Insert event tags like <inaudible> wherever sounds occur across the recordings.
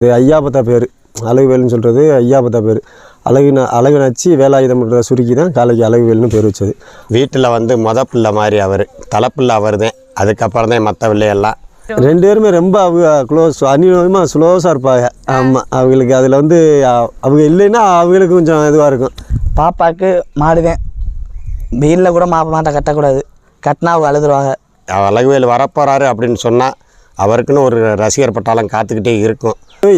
இது ஐயாபத்தா பேர். அழகுவேல்னு சொல்கிறது ஐயாபத்தா பேர். அழகு ந- அழகு நச்சு வேலாயுதம்ன்றத சுருக்கி தான் காலைக்கு அழகுவேல்னு பேர் வச்சது. வீட்டில் வந்து மொத பிள்ளை மாதிரி அவர். தலைப்பிள்ளை அவர் தான் அதுக்கப்புறம் தான் மற்ற பிள்ளையெல்லாம். ரெண்டு பேருமே ரொம்ப அவங்க க்ளோஸ் அந்நியமாக ஸ்லோஸாக இருப்பாங்க. ஆமாம் அவங்களுக்கு அதில் வந்து அவங்க இல்லைன்னா அவங்களுக்கு கொஞ்சம் இதுவாக இருக்கும். பாப்பாவுக்கு மாடுவேன் வெயிலில் கூட மா மாட்டை கட்டக்கூடாது. கட்டினா அவங்க அழுதுருவாங்க. அழகுவேல் வரப்போகிறாரு அப்படின்னு சொன்னால் அவருக்குன்னு ஒரு ரசிகர் பட்டாளம் காத்துக்கிட்டே இருக்கும்.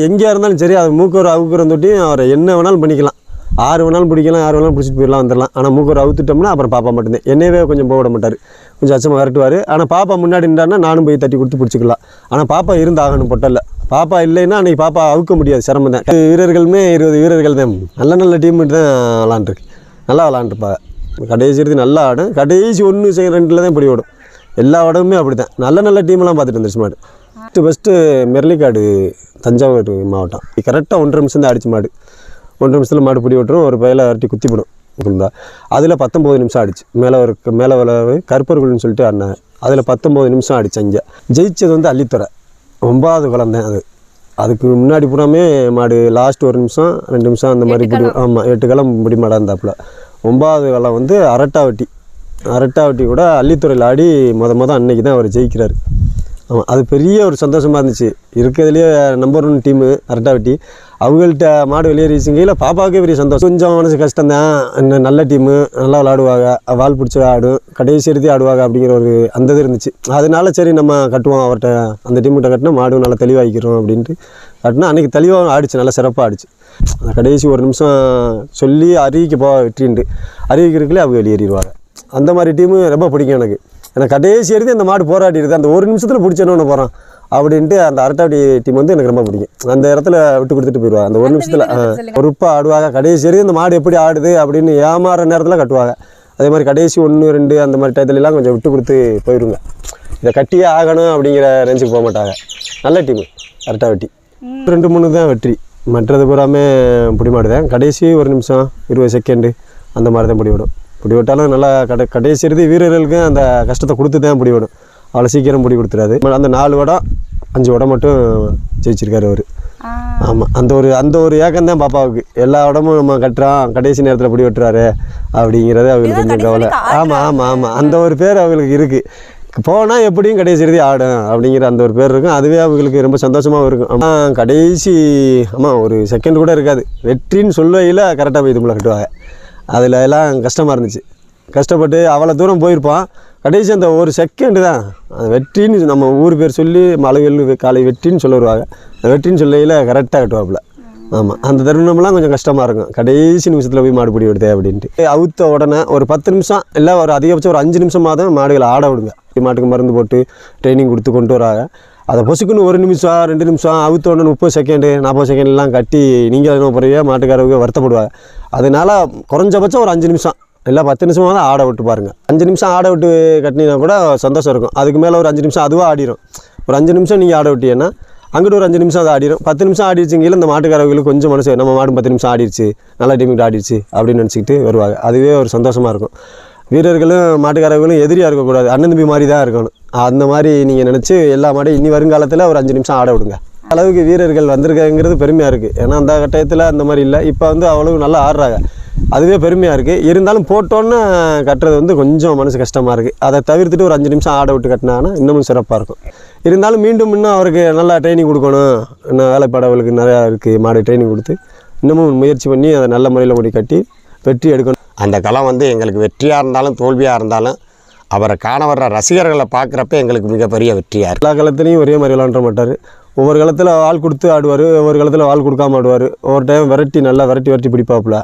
எங்கேயா இருந்தாலும் சரி அது மூக்கூர் அவுக்குறம் தொட்டி அவரை என்ன வேணாலும் பண்ணிக்கலாம். ஆறு வேணாலும் பிடிக்கலாம் ஆறு வேணாலும் பிடிச்சிட்டு போயிடலாம் வந்துடலாம். ஆனால் மூக்கூர் அவுத்துட்டோம்னா அப்புறம் பாப்பா மட்டும்தான். என்னவே கொஞ்சம் போக விட மாட்டார். கொஞ்சம் அச்சமாக விரட்டுவார். ஆனால் பாப்பா முன்னாடி நின்றான்னா நானும் போய் தட்டி கொடுத்து பிடிச்சிக்கலாம். ஆனால் பாப்பா இருந்தாகணும் ஆகணும் பாப்பா இல்லைன்னா அன்றைக்கி பாப்பா அவுக்க முடியாது சிரமம் தான். வீரர்களுமே இருபது வீரர்கள் தான். நல்ல நல்ல டீம் தான் விளாண்டுருக்கு. நல்லா விளாண்டுருப்பாங்க. கடைசி இறுதி நல்லா ஆடும். கடைசி ஒன்று ரெண்டில் தான் இப்படி ஓடும். எல்லா இடமுமே அப்படி தான் நல்ல நல்ல டீம்லாம் பார்த்துட்டு வந்துருச்சு மாடு. ஃபஸ்ட்டு ஃபஸ்ட்டு மெர்லிக்காடு தஞ்சாவூர் மாவட்டம். கரெக்டாக ஒன்றரை நிமிஷம் தான் அடிச்சு மாடு. ஒன்றரை நிமிஷத்தில் மாடு பிடி விட்டுரும் ஒரு பயில அரட்டி குத்தி போடும். இருந்தா அதில் பத்தொம்போது நிமிஷம் ஆடிச்சு மேலே ஒரு மேலே விளவு கருப்பர்கள்னு சொல்லிட்டு ஆடினாங்க அதில் பத்தொம்போது நிமிஷம் ஆடிச்சு அங்கே. ஜெயிச்சது வந்து அள்ளித்துறை. ஒன்பதாவது குழந்தை அது. அதுக்கு முன்னாடி பூராமே மாடு லாஸ்ட் ஒரு நிமிஷம் ரெண்டு நிமிஷம் அந்த மாதிரி பிடி ஆமாம் எட்டு காலம் பிடி மாடாக இருந்தாப்புல. ஒன்பதாவது காலம் வந்து அரட்டாவட்டி. ரெட்டாவட்டி கூட அள்ளித்துறையில் ஆடி மொத மொதல் அன்னைக்கு தான் அவர் ஜெயிக்கிறார். ஆமாம் அது பெரிய ஒரு சந்தோஷமாக இருந்துச்சு. இருக்கிறதுலேயே நம்பர் ஒன் டீமு அரட்டாவட்டி அவங்கள்ட்ட மாடு வெளியேறிச்சிங்கையில் பாப்பாவுக்கே பெரிய சந்தோஷம். கொஞ்சம் மனசு கஷ்டம்தான். இன்னும் நல்ல டீமு நல்லா விளாடுவாங்க வால் பிடிச்சி ஆடும் கடைசி எடுத்து ஆடுவாங்க அப்படிங்கிற ஒரு அந்த இது இருந்துச்சு. அதனால சரி நம்ம கட்டுவோம். அவர்கிட்ட அந்த டீம்கிட்ட கட்டினா மாடு நல்லா தெளிவாகிக்கிறோம் அப்படின்ட்டு கட்டினா அன்றைக்கி தெளிவாக ஆடிச்சு. நல்லா சிறப்பாக ஆடிச்சு. அந்த கடைசி ஒரு நிமிஷம் சொல்லி அறிவிக்க போ வெற்றின்ட்டு அறிவிக்கிறதுக்குள்ளே அவங்க வெளியேறிடுவாங்க. அந்த மாதிரி டீமு ரொம்ப பிடிக்கும் எனக்கு. எனக்கு கடைசி வரைக்கும் அந்த மாடு போராடிடுது அந்த ஒரு நிமிஷத்தில் பிடிச்சேன்னு போகிறான் அப்படின்ட்டு அந்த அரட்டாவடி டீம் வந்து எனக்கு ரொம்ப பிடிக்கும். அந்த இடத்துல விட்டு கொடுத்துட்டு போயிடுவாங்க அந்த ஒரு நிமிஷத்தில் பொறுப்பாக ஆடுவாங்க. கடைசி வரைக்கும் அந்த மாடு எப்படி ஆடுது அப்படின்னு ஏமாற நேரத்தில் கட்டுவாங்க. அதே மாதிரி கடைசி ஒன்று ரெண்டு அந்த மாதிரி டயத்துலலாம் கொஞ்சம் விட்டு கொடுத்து போயிடுங்க இதை கட்டியே ஆகணும் அப்படிங்கிற ரேஞ்சுக்கு போக மாட்டாங்க. நல்ல டீமு அரட்டாவட்டி ரெண்டு மூணு தான் வெற்றி. மற்றது பூராமே பிடி மாடுதான் கடைசி ஒரு நிமிஷம் இருபது செகண்டு அந்த மாதிரி தான் பிடி விடும் பிடி விட்டாலும் நல்லா கடை கடைசி இறுதி வீரர்களுக்கு அந்த கஷ்டத்தை கொடுத்து தான் பிடி விடும் அவ்வளோ சீக்கிரம் பிடி கொடுத்துறாது அந்த நாலு வடம் அஞ்சு வடம் மட்டும் ஜெயிச்சிருக்காரு அவர். ஆமாம் அந்த ஒரு அந்த ஒரு ஏக்கம் தான் பாப்பாவுக்கு. எல்லா இடமும் நம்ம கட்டுறோம் கடைசி நேரத்தில் பிடி வெட்டுறாரு அப்படிங்கிறது அவங்களுக்கு கொஞ்சம் கவலை. ஆமாம் ஆமாம் ஆமாம் அந்த ஒரு பேர் அவங்களுக்கு இருக்குது போனால் எப்படியும் கடைசி இறுதி ஆடும் அப்படிங்கிற அந்த ஒரு பேர் இருக்கும். அதுவே அவங்களுக்கு ரொம்ப சந்தோஷமாகவும் இருக்கும். ஆமாம் கடைசி ஆமாம் ஒரு செகண்ட் கூட இருக்காது. வெற்றின்னு சொல்லையில் கரெக்டாக போய் இதுக்குள்ளே கட்டுவாங்க. அதில் எல்லாம் கஷ்டமாக இருந்துச்சு. கஷ்டப்பட்டு அவ்வளோ தூரம் போயிருப்பான். கடைசி அந்த ஒரு செகண்டு தான். அது வெற்றின்னு நம்ம ஊர் பேர் சொல்லி மலைவெள்ளு காலை வெற்றின்னு சொல்ல வருவாங்க அந்த வெற்றின்னு சொல்லையில் கரெக்டாக கட்டுவாப்பில். ஆமாம் அந்த தருணம்லாம் கொஞ்சம் கஷ்டமாக இருக்கும். கடைசி நிமிஷத்தில் போய் மாடு பிடி விடுதே அப்படின்ட்டு. அவுத்த உடனே ஒரு பத்து நிமிஷம் இல்லை ஒரு அதிகபட்சம் ஒரு அஞ்சு நிமிஷமாக தான் மாடுகளை ஆட விடுங்க. மாட்டுக்கு மருந்து போட்டு ட்ரைனிங் கொடுத்து கொண்டு வராங்க. அதை பொசுக்குன்னு ஒரு நிமிஷம் ரெண்டு நிமிஷம் அவுத்த உடனே முப்பது செகண்டு நாற்பது செகண்ட்லாம் கட்டி நீங்கள் என்ன போகிறீங்க மாட்டுக்காரவுக்கு வருத்தப்படுவாங்க. அதனால குறைஞ்சபட்சம் ஒரு அஞ்சு நிமிஷம். இல்லை பத்து நிமிஷமாக தான் ஆட விட்டு பாருங்கள் அஞ்சு நிமிஷம் ஆட விட்டு கட்டினீங்கன்னா கூட சந்தோஷம் இருக்கும். அதுக்கு மேலே ஒரு அஞ்சு நிமிஷம் அதுவாக ஆடிடும் ஒரு அஞ்சு நிமிஷம் நீங்கள் ஆட விட்டீங்கன்னா அங்கிட்டு ஒரு அஞ்சு நிமிஷம் அதை ஆடிடும் பத்து நிமிஷம் ஆடிடுச்சிங்கில இந்த மாட்டுக்காரர்களுக்கு கொஞ்சம் மனசு நம்ம மாடு பத்து நிமிஷம் ஆடிடுச்சு நல்லா டீமுக்கு ஆடிடுச்சு அப்படின்னு நினச்சிக்கிட்டு வருவாங்க. அதுவே ஒரு சந்தோஷமாக இருக்கும். வீரர்களும் மாட்டுக்காரர்களும் எதிரியாக இருக்கக்கூடாது. அண்ணன் தம்பி மாதிரி தான் இருக்கணும். அந்த மாதிரி நீங்கள் நினச்சி எல்லா மாடையும் இனி வருங்காலத்தில் ஒரு அஞ்சு நிமிஷம் ஆட விடுங்க. அளவுக்கு வீரர்கள் வந்திருக்காங்கிறது பெருமையாக இருக்குது ஏன்னா அந்த கட்டத்தில் அந்த மாதிரி இல்லை. இப்போ வந்து அவ்வளவு நல்லா ஆடுறாங்க. அதுவே பெருமையாக இருக்குது இருந்தாலும் போட்டோன்னு கட்டுறது வந்து கொஞ்சம் மனசு கஷ்டமாக இருக்குது அதை தவிர்த்துட்டு ஒரு அஞ்சு நிமிஷம் ஆட விட்டு கட்டினாங்கன்னா இன்னமும் சிறப்பாக இருக்கும். இருந்தாலும் மீண்டும் இன்னும் அவருக்கு நல்லா ட்ரைனிங் கொடுக்கணும். இன்னும் வேலைப்பாடவர்களுக்கு நிறையா இருக்குது மாடு ட்ரைனிங் கொடுத்து இன்னமும் முயற்சி பண்ணி அதை நல்ல முறையில் கொண்டு கட்டி வெற்றி எடுக்கணும். அந்த களம் வந்து எங்களுக்கு வெற்றியாக இருந்தாலும் தோல்வியாக இருந்தாலும் அவரை காண வர்ற ரசிகர்களை பார்க்குறப்ப எங்களுக்கு மிகப்பெரிய வெற்றியாக இருக்குது எல்லா காலத்துலேயும் ஒரே மாதிரி விளாண்ட மாட்டார். ஒவ்வொரு காலத்தில் ஆள் கொடுத்து ஆடுவார் ஒவ்வொரு காலத்தில் ஆள் கொடுக்காம ஆடுவார். ஒவ்வொரு டைம் விரட்டி நல்லா விரட்டி விரட்டி பிடிப்பாப்புல.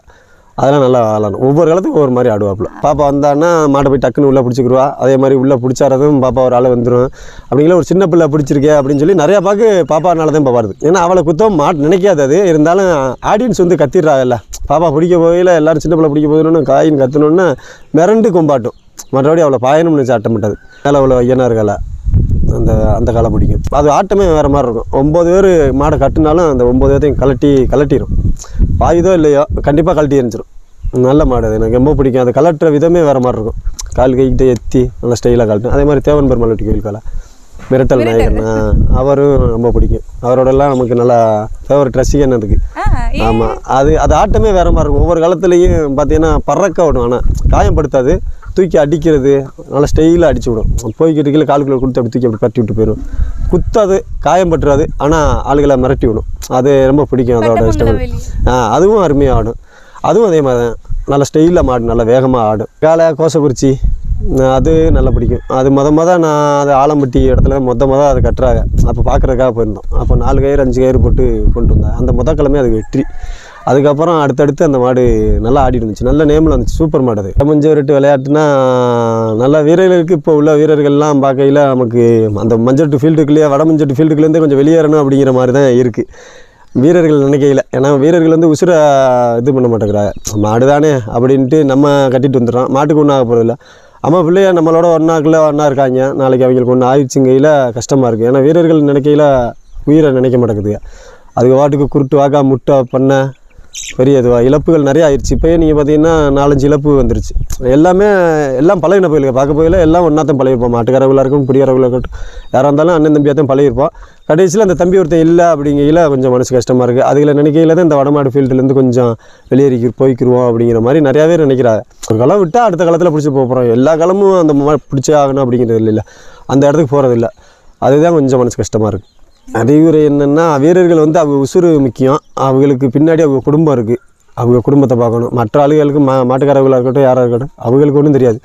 அதெல்லாம் நல்லா விளாடணும் ஒவ்வொரு காலத்துக்கும் ஒவ்வொரு மாதிரி ஆடுவாப்புல. பாப்பா வந்தான்னா மாட்டை போய் டக்குன்னு உள்ளே பிடிச்சிக்கிருவா. அதே மாதிரி உள்ளே பிடிச்சாரதும் பாப்பா ஒரு ஆள் வந்துடும் அப்படிங்கிற ஒரு சின்ன பிள்ளை பிடிச்சிருக்கே அப்படின்னு சொல்லி நிறையா பாக்கு பாப்பானால தான் பாப்பா ஏன்னா அவளை குத்தம் மாட்டு நினைக்காது அது. இருந்தாலும் ஆடியன்ஸ் வந்து கத்திடுறாங்கல்ல. பாப்பா பிடிக்க போகையில் எல்லாரும் சின்ன பிள்ளை பிடிக்க போகணுன்னு காயின் கத்தணுன்னா மிரண்டு கொம்பாட்டும். மற்றபடி அவளை பாயணும்னு சாட்ட மாட்டாது மேலே அவ்வளோ ஐயனாக இருக்கல அந்த அந்த காலை பிடிக்கும். அது ஆட்டமே வேறு மாதிரி இருக்கும். ஒம்பது பேர் மாடை கட்டினாலும் அந்த ஒம்பது பேர்த்தையும் கலட்டி கலட்டிடும் பாயுதோ இல்லையோ கண்டிப்பாக கழட்டி எரிஞ்சிடும் நல்ல மாடு அது. எனக்கு ரொம்ப பிடிக்கும். அது கலட்டுற விதமே வேறு மாதிரி இருக்கும். கால் கைக்கிட்ட எத்தி நல்லா ஸ்டைலாக கழட்டும். அதே மாதிரி தேவன் பெருமாள் வெட்டி கோயில் காலை மிரட்டல் நாயகன். அவரும் ரொம்ப பிடிக்கும். அவரோடலாம் நமக்கு நல்லா ஃபேவரட் ரசிகன் அதுக்கு? ஆமாம் அது அது ஆட்டமே வேற மாதிரி இருக்கும். ஒவ்வொரு காலத்துலேயும் பார்த்தீங்கன்னா பறக்க விடும். ஆனால் காயப்படுத்தாது தூக்கி அடிக்கிறது நல்லா ஸ்டைலாக அடிச்சு விடும். போய்கிட்டு கீழே காலுக்குள்ள கொடுத்து அப்படி தூக்கி அப்படி கட்டி விட்டு போயிடும் குத்தாது காயம் பட்டுறாது ஆனால் ஆளுகளை மிரட்டி விடும். அது ரொம்ப பிடிக்கும் அதோட இஷ்டம் ஆ அதுவும் அருமையாக ஆடும். அதுவும் அதே மாதிரி தான் நல்லா ஸ்டைலாக மாடும் நல்லா வேகமாக ஆடும். காலை கோசக்குறிச்சி அது நல்லா பிடிக்கும். அது மொத மொத நான் அது ஆலம்பட்டி இடத்துல மொத மொத அதை கட்டுறாங்க. அப்போ பார்க்குறதுக்காக போயிருந்தோம். அப்போ நாலு கயிறு அஞ்சு கயிறு போட்டு கொண்டு வந்தேன் அந்த முத கிழமை அது வெற்றி. அதுக்கப்புறம் அடுத்தடுத்து அந்த மாடு நல்லா ஆடிட்டு இருந்துச்சு. நல்ல நேமில் இருந்துச்சு சூப்பர் மாடு அது. மஞ்சு விரட்டு விளையாட்டுனா நல்ல வீரர்களுக்கு இப்போ உள்ள வீரர்கள்லாம் பார்க்கையில் நமக்கு அந்த மஞ்சட்டு ஃபீல்டுக்குள்ளேயே வட மஞ்சட்டு ஃபீல்டுக்குள்ளேருந்தே கொஞ்சம் வெளியேறணும் அப்படிங்கிற மாதிரி தான் இருக்குது வீரர்கள் நினைக்கையில் ஏன்னா வீரர்கள் வந்து உசுரை இது பண்ண மாட்டேங்கிறாங்க. மாடு தானே அப்படின்ட்டு நம்ம கட்டிட்டு வந்துடுறோம். மாட்டுக்கு ஒன்றும் ஆக போகிறதில்ல அம்மா பிள்ளைய நம்மளோட ஒன்றாக்குள்ள ஒன்றா இருக்காங்க. நாளைக்கு அவங்களுக்கு ஒன்று ஆயிடுச்சுங்கையில் கஷ்டமாக இருக்குது ஏன்னா வீரர்கள் நினைக்கையில் உயிரை நினைக்க மாட்டேங்குதுங்க. அதுக்கு வாட்டுக்கு குருட்டு வாக்கா முட்டை பண்ணை பெரிய இதுவாக இழப்புகள் நிறைய ஆயிடுச்சு. இப்போயே நீங்கள் பார்த்தீங்கன்னா நாலஞ்சு இழப்பு வந்துருச்சு. எல்லாமே எல்லாம் பழகின போயிலுங்க பார்க்க போயில எல்லாம் ஒன்றாத்தான் பழகிருப்போம் மாட்டுக்காரவளாக இருக்கும் குடியாரவளாக இருக்கட்டும். யாராக இருந்தாலும் அண்ணன் தம்பியாத்தையும் பழகிருப்போம் கடைசியில் அந்த தம்பி ஒருத்தன் இல்லை அப்படிங்கையில் கொஞ்சம் மனசு கஷ்டமாக இருக்குது அதுகளை நினைக்கையில் தான் இந்த வடமாடு ஃபீல்டுலேருந்து கொஞ்சம் வெளியேறி போய்க்கிருவோம் அப்படிங்கிற மாதிரி நிறையா பேர் நினைக்கிறாங்க. ஒரு களம் விட்டால் அடுத்த காலத்தில் பிடிச்சி போக போகிறோம் எல்லா காலமும் அந்த பிடிச்சே ஆகணும் அப்படிங்கிறது இல்லை. அந்த இடத்துக்கு போகிறதில்ல அதுதான் கொஞ்சம் மனசு கஷ்டமாக இருக்குது அறிவுரை என்னென்னா வீரர்கள் வந்து அவங்க உசுறு முக்கியம். அவங்களுக்கு பின்னாடி அவங்க குடும்பம் இருக்குது அவங்க குடும்பத்தை பார்க்கணும். மற்ற ஆளுகளுக்கு மா மாட்டுக்காரர்களாக இருக்கட்டும் யாராக இருக்கட்டும் அவங்களுக்கு ஒன்றும் தெரியாது.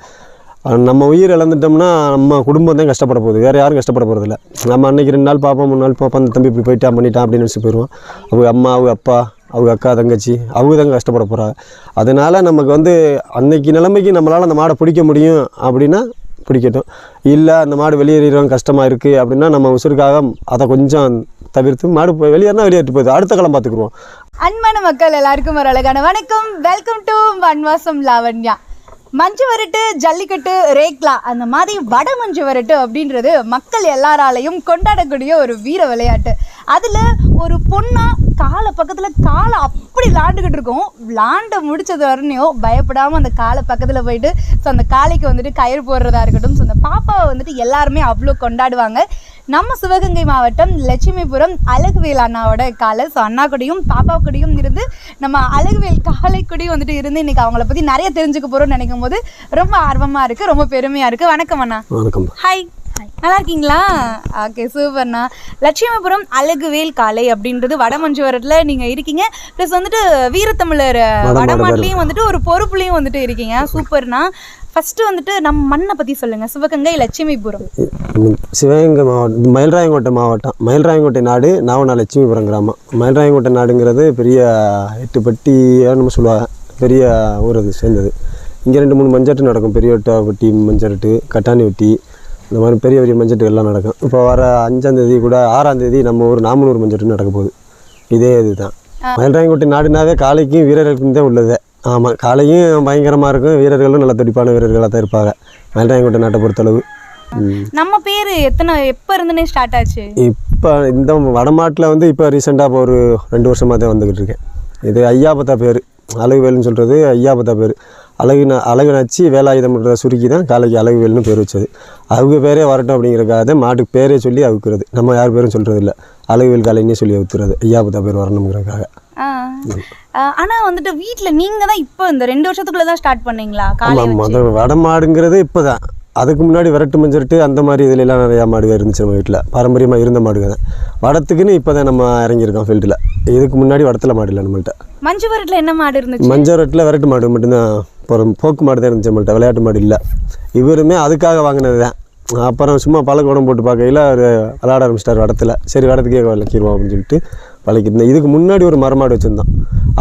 நம்ம உயிர் இழந்துட்டோம்னா நம்ம குடும்பம் தான் கஷ்டப்பட போகுது. வேறு யாரும் கஷ்டப்பட போகிறதில்ல நம்ம அன்னைக்கு ரெண்டு நாள் பார்ப்போம் மூணு நாள் பார்ப்போம் அந்த தம்பி இப்படி போயிட்டான் பண்ணிட்டான் அப்படின்னு நினச்சி போயிடுவோம் அவங்க அம்மா அவங்க அப்பா அவங்க அக்கா தங்கச்சி அவங்க தாங்க கஷ்டப்பட போகிறாங்க அதனால் நமக்கு வந்து அன்னைக்கு நிலைமைக்கு நம்மளால் அந்த மாடை பிடிக்க முடியும் அப்படின்னா பிடிக்கட்டும். இல்லை அந்த மாடு வெளியேறிடும் கஷ்டமாக இருக்குது அப்படின்னா நம்ம உசுருக்காக அதை கொஞ்சம் தவிர்த்து மாடு போய் வெளியேறினா வெளியேற்றி போகுது அடுத்த களம் பார்த்துக்குருவோம். அன்பான மக்கள் எல்லாருக்கும் ஒரு அழகான வணக்கம். வெல்கம் டு வன்வாசம் லாவண்யா. மஞ்சு வரட்டு ஜல்லிக்கட்டு ரேக்லா அந்த மாதிரி வட மஞ்சு வரட்டு அப்படின்றது மக்கள் எல்லாராலையும் கொண்டாடக்கூடிய ஒரு வீர விளையாட்டு. அதில் ஒரு பொண்ணா காலை பக்கத்தில் காலை அப்படி விளாண்டுக்கிட்டு இருக்கோம். விளாண்டு முடிச்சது வரணையும் பயப்படாமல் அந்த காலை பக்கத்தில் போயிட்டு ஸோ அந்த காளைக்கு வந்துட்டு கயிறு போடுறதா இருக்கட்டும் ஸோ அந்த பாப்பாவை வந்துட்டு எல்லாருமே அவ்வளோ கொண்டாடுவாங்க. நம்ம சிவகங்கை மாவட்டம் லட்சுமிபுரம் அழகுவேல் அண்ணாவோட காலை ஸோ அண்ணா கூடயும் பாப்பா கூடயும் இருந்து நம்ம அழகுவேல் காலை கூடயும் வந்துட்டு இருந்து இன்னைக்கு அவங்கள பற்றி நிறைய தெரிஞ்சுக்க போகிறோம்னு நினைக்கும் போது ரொம்ப ஆர்வமாக இருக்குது ரொம்ப பெருமையாக இருக்குது வணக்கம் அண்ணா. வணக்கம். ஹாய் நல்லா இருக்கீங்களா? ஓகே சூப்பர்ண்ணா லட்சுமிபுரம் அழகுவேல் காலை அப்படின்றது வடமஞ்சுவரத்தில் நீங்கள் இருக்கீங்க. ப்ளஸ் வந்துட்டு வீரத்தமிழர் வடமாட்லேயும் வந்துட்டு ஒரு பொறுப்புலையும் வந்துட்டு இருக்கீங்க. சூப்பர்ண்ணா ஃபஸ்ட்டு வந்துட்டு நம்ம மண்ணை பற்றி சொல்லுங்கள் சிவகங்கை லட்சுமிபுரம். சிவகங்கை மாவட்டம் மயில்ராயங்கோட்டை மாவட்டம். மயில்ராயங்கோட்டை நாடு நாவனா லட்சுமிபுரம் கிராமம். மயில்ராயங்கோட்டை நாடுங்கிறது பெரிய எட்டுப்பட்டி நம்ம சொல்லுவாங்க. பெரிய ஊர் அது சேர்ந்தது. இங்கே ரெண்டு மூணு மஞ்சட்டு நடக்கும். பெரிய வெட்டி மஞ்சட்டு கட்டாணி வெட்டி இந்த மாதிரி பெரிய பெரிய மஞ்சட்டு எல்லாம் நடக்கும். இப்போ வர அஞ்சாந்தேதி கூட ஆறாந்தேதி நம்ம ஊர் நாமனூர் மஞ்சட்டு நடக்க போகுது. இதே இதுதான். மயில்ராயங்கோட்டை நாடுனாவே காளைக்கும் வீரர்களுக்கும் தான் உள்ளது. ஆமாம் காளையும் பயங்கரமாக இருக்கும். வீரர்களும் நல்ல துடிப்பான வீரர்களாக தான் இருப்பாங்க. மயில்ராயங்கோட்டை நாட்டை பொறுத்தளவு. நம்ம பேர் எத்தனை எப்போ இருந்துனே ஸ்டார்ட் ஆச்சு? இப்போ இந்த வடமாட்டில் வந்து இப்போ ரீசெண்டாக இப்போ ஒரு ரெண்டு வருஷமாக தான் வந்துக்கிட்டு இருக்கேன். இது ஐயாபத்தா பேர். அழகுவேல்னு சொல்கிறது ஐயாபத்தா பேர். அழகு அழகு நச்சு வேலாயுதம்ன்றத சுருக்கி தான் காலைக்கு அழகுவேல்னு பேர் வச்சது. அவங்க பேரே வரட்டும் அப்படிங்கிறக்காக தான் மாட்டுக்கு பேரே சொல்லி அவுக்குறது. நம்ம யார் பேரும் சொல்கிறது இல்லை அழகுவேல் காலைன்னே சொல்லி அவுத்துறது. ஐயாபத்தா பேர் வரணுங்கிறக்காக ஆ. ஆ, ஆனா வந்துட்டு வீட்ல நீங்க தான் இப்போ இந்த ரெண்டு வருஷத்துக்குள்ள தான் ஸ்டார்ட் பண்ணீங்களா? காலை ஆமாம் வச்சு? மொதல் வடமாடுங்கிறது இப்போ தான் அதுக்கு முன்னாடி விரட்டு மஞ்சட்டு அந்த மாதிரி இதுல எல்லாம் நிறையா மாடுகள் இருந்துச்சு நம்ம வீட்டில் பாரம்பரியமாக இருந்த மாடுகள் தான். வடத்துக்குன்னு இப்போ தான் நம்ம இறங்கியிருக்கோம் ஃபீல்டில் இதுக்கு முன்னாடி வடத்தில் மாடு இல்லை நம்மள்ட்ட. மஞ்சு வரட்டுல என்ன மாடு இருந்துச்சு? மஞ்சள் ரொட்டில் விரட்டு மாடு மட்டும்தான். அப்புறம் போக்கு மாடு தான் இருந்துச்சு நம்மள்ட்ட. விளையாட்டு மாடு இல்லை. இவருமே அதுக்காக வாங்கினது தான். அப்புறம் சும்மா பழக்கூடம் போட்டு பார்க்கையில் அவர் விளையாட ஆரம்பிச்சிட்டார் வடத்தில். சரி வடத்துக்கே விளக்கிடுவோம் அப்படின்னு சொல்லிட்டு. பழக்கிருந்தேன் இதுக்கு முன்னாடி ஒரு மரமாடு வச்சுருந்தோம்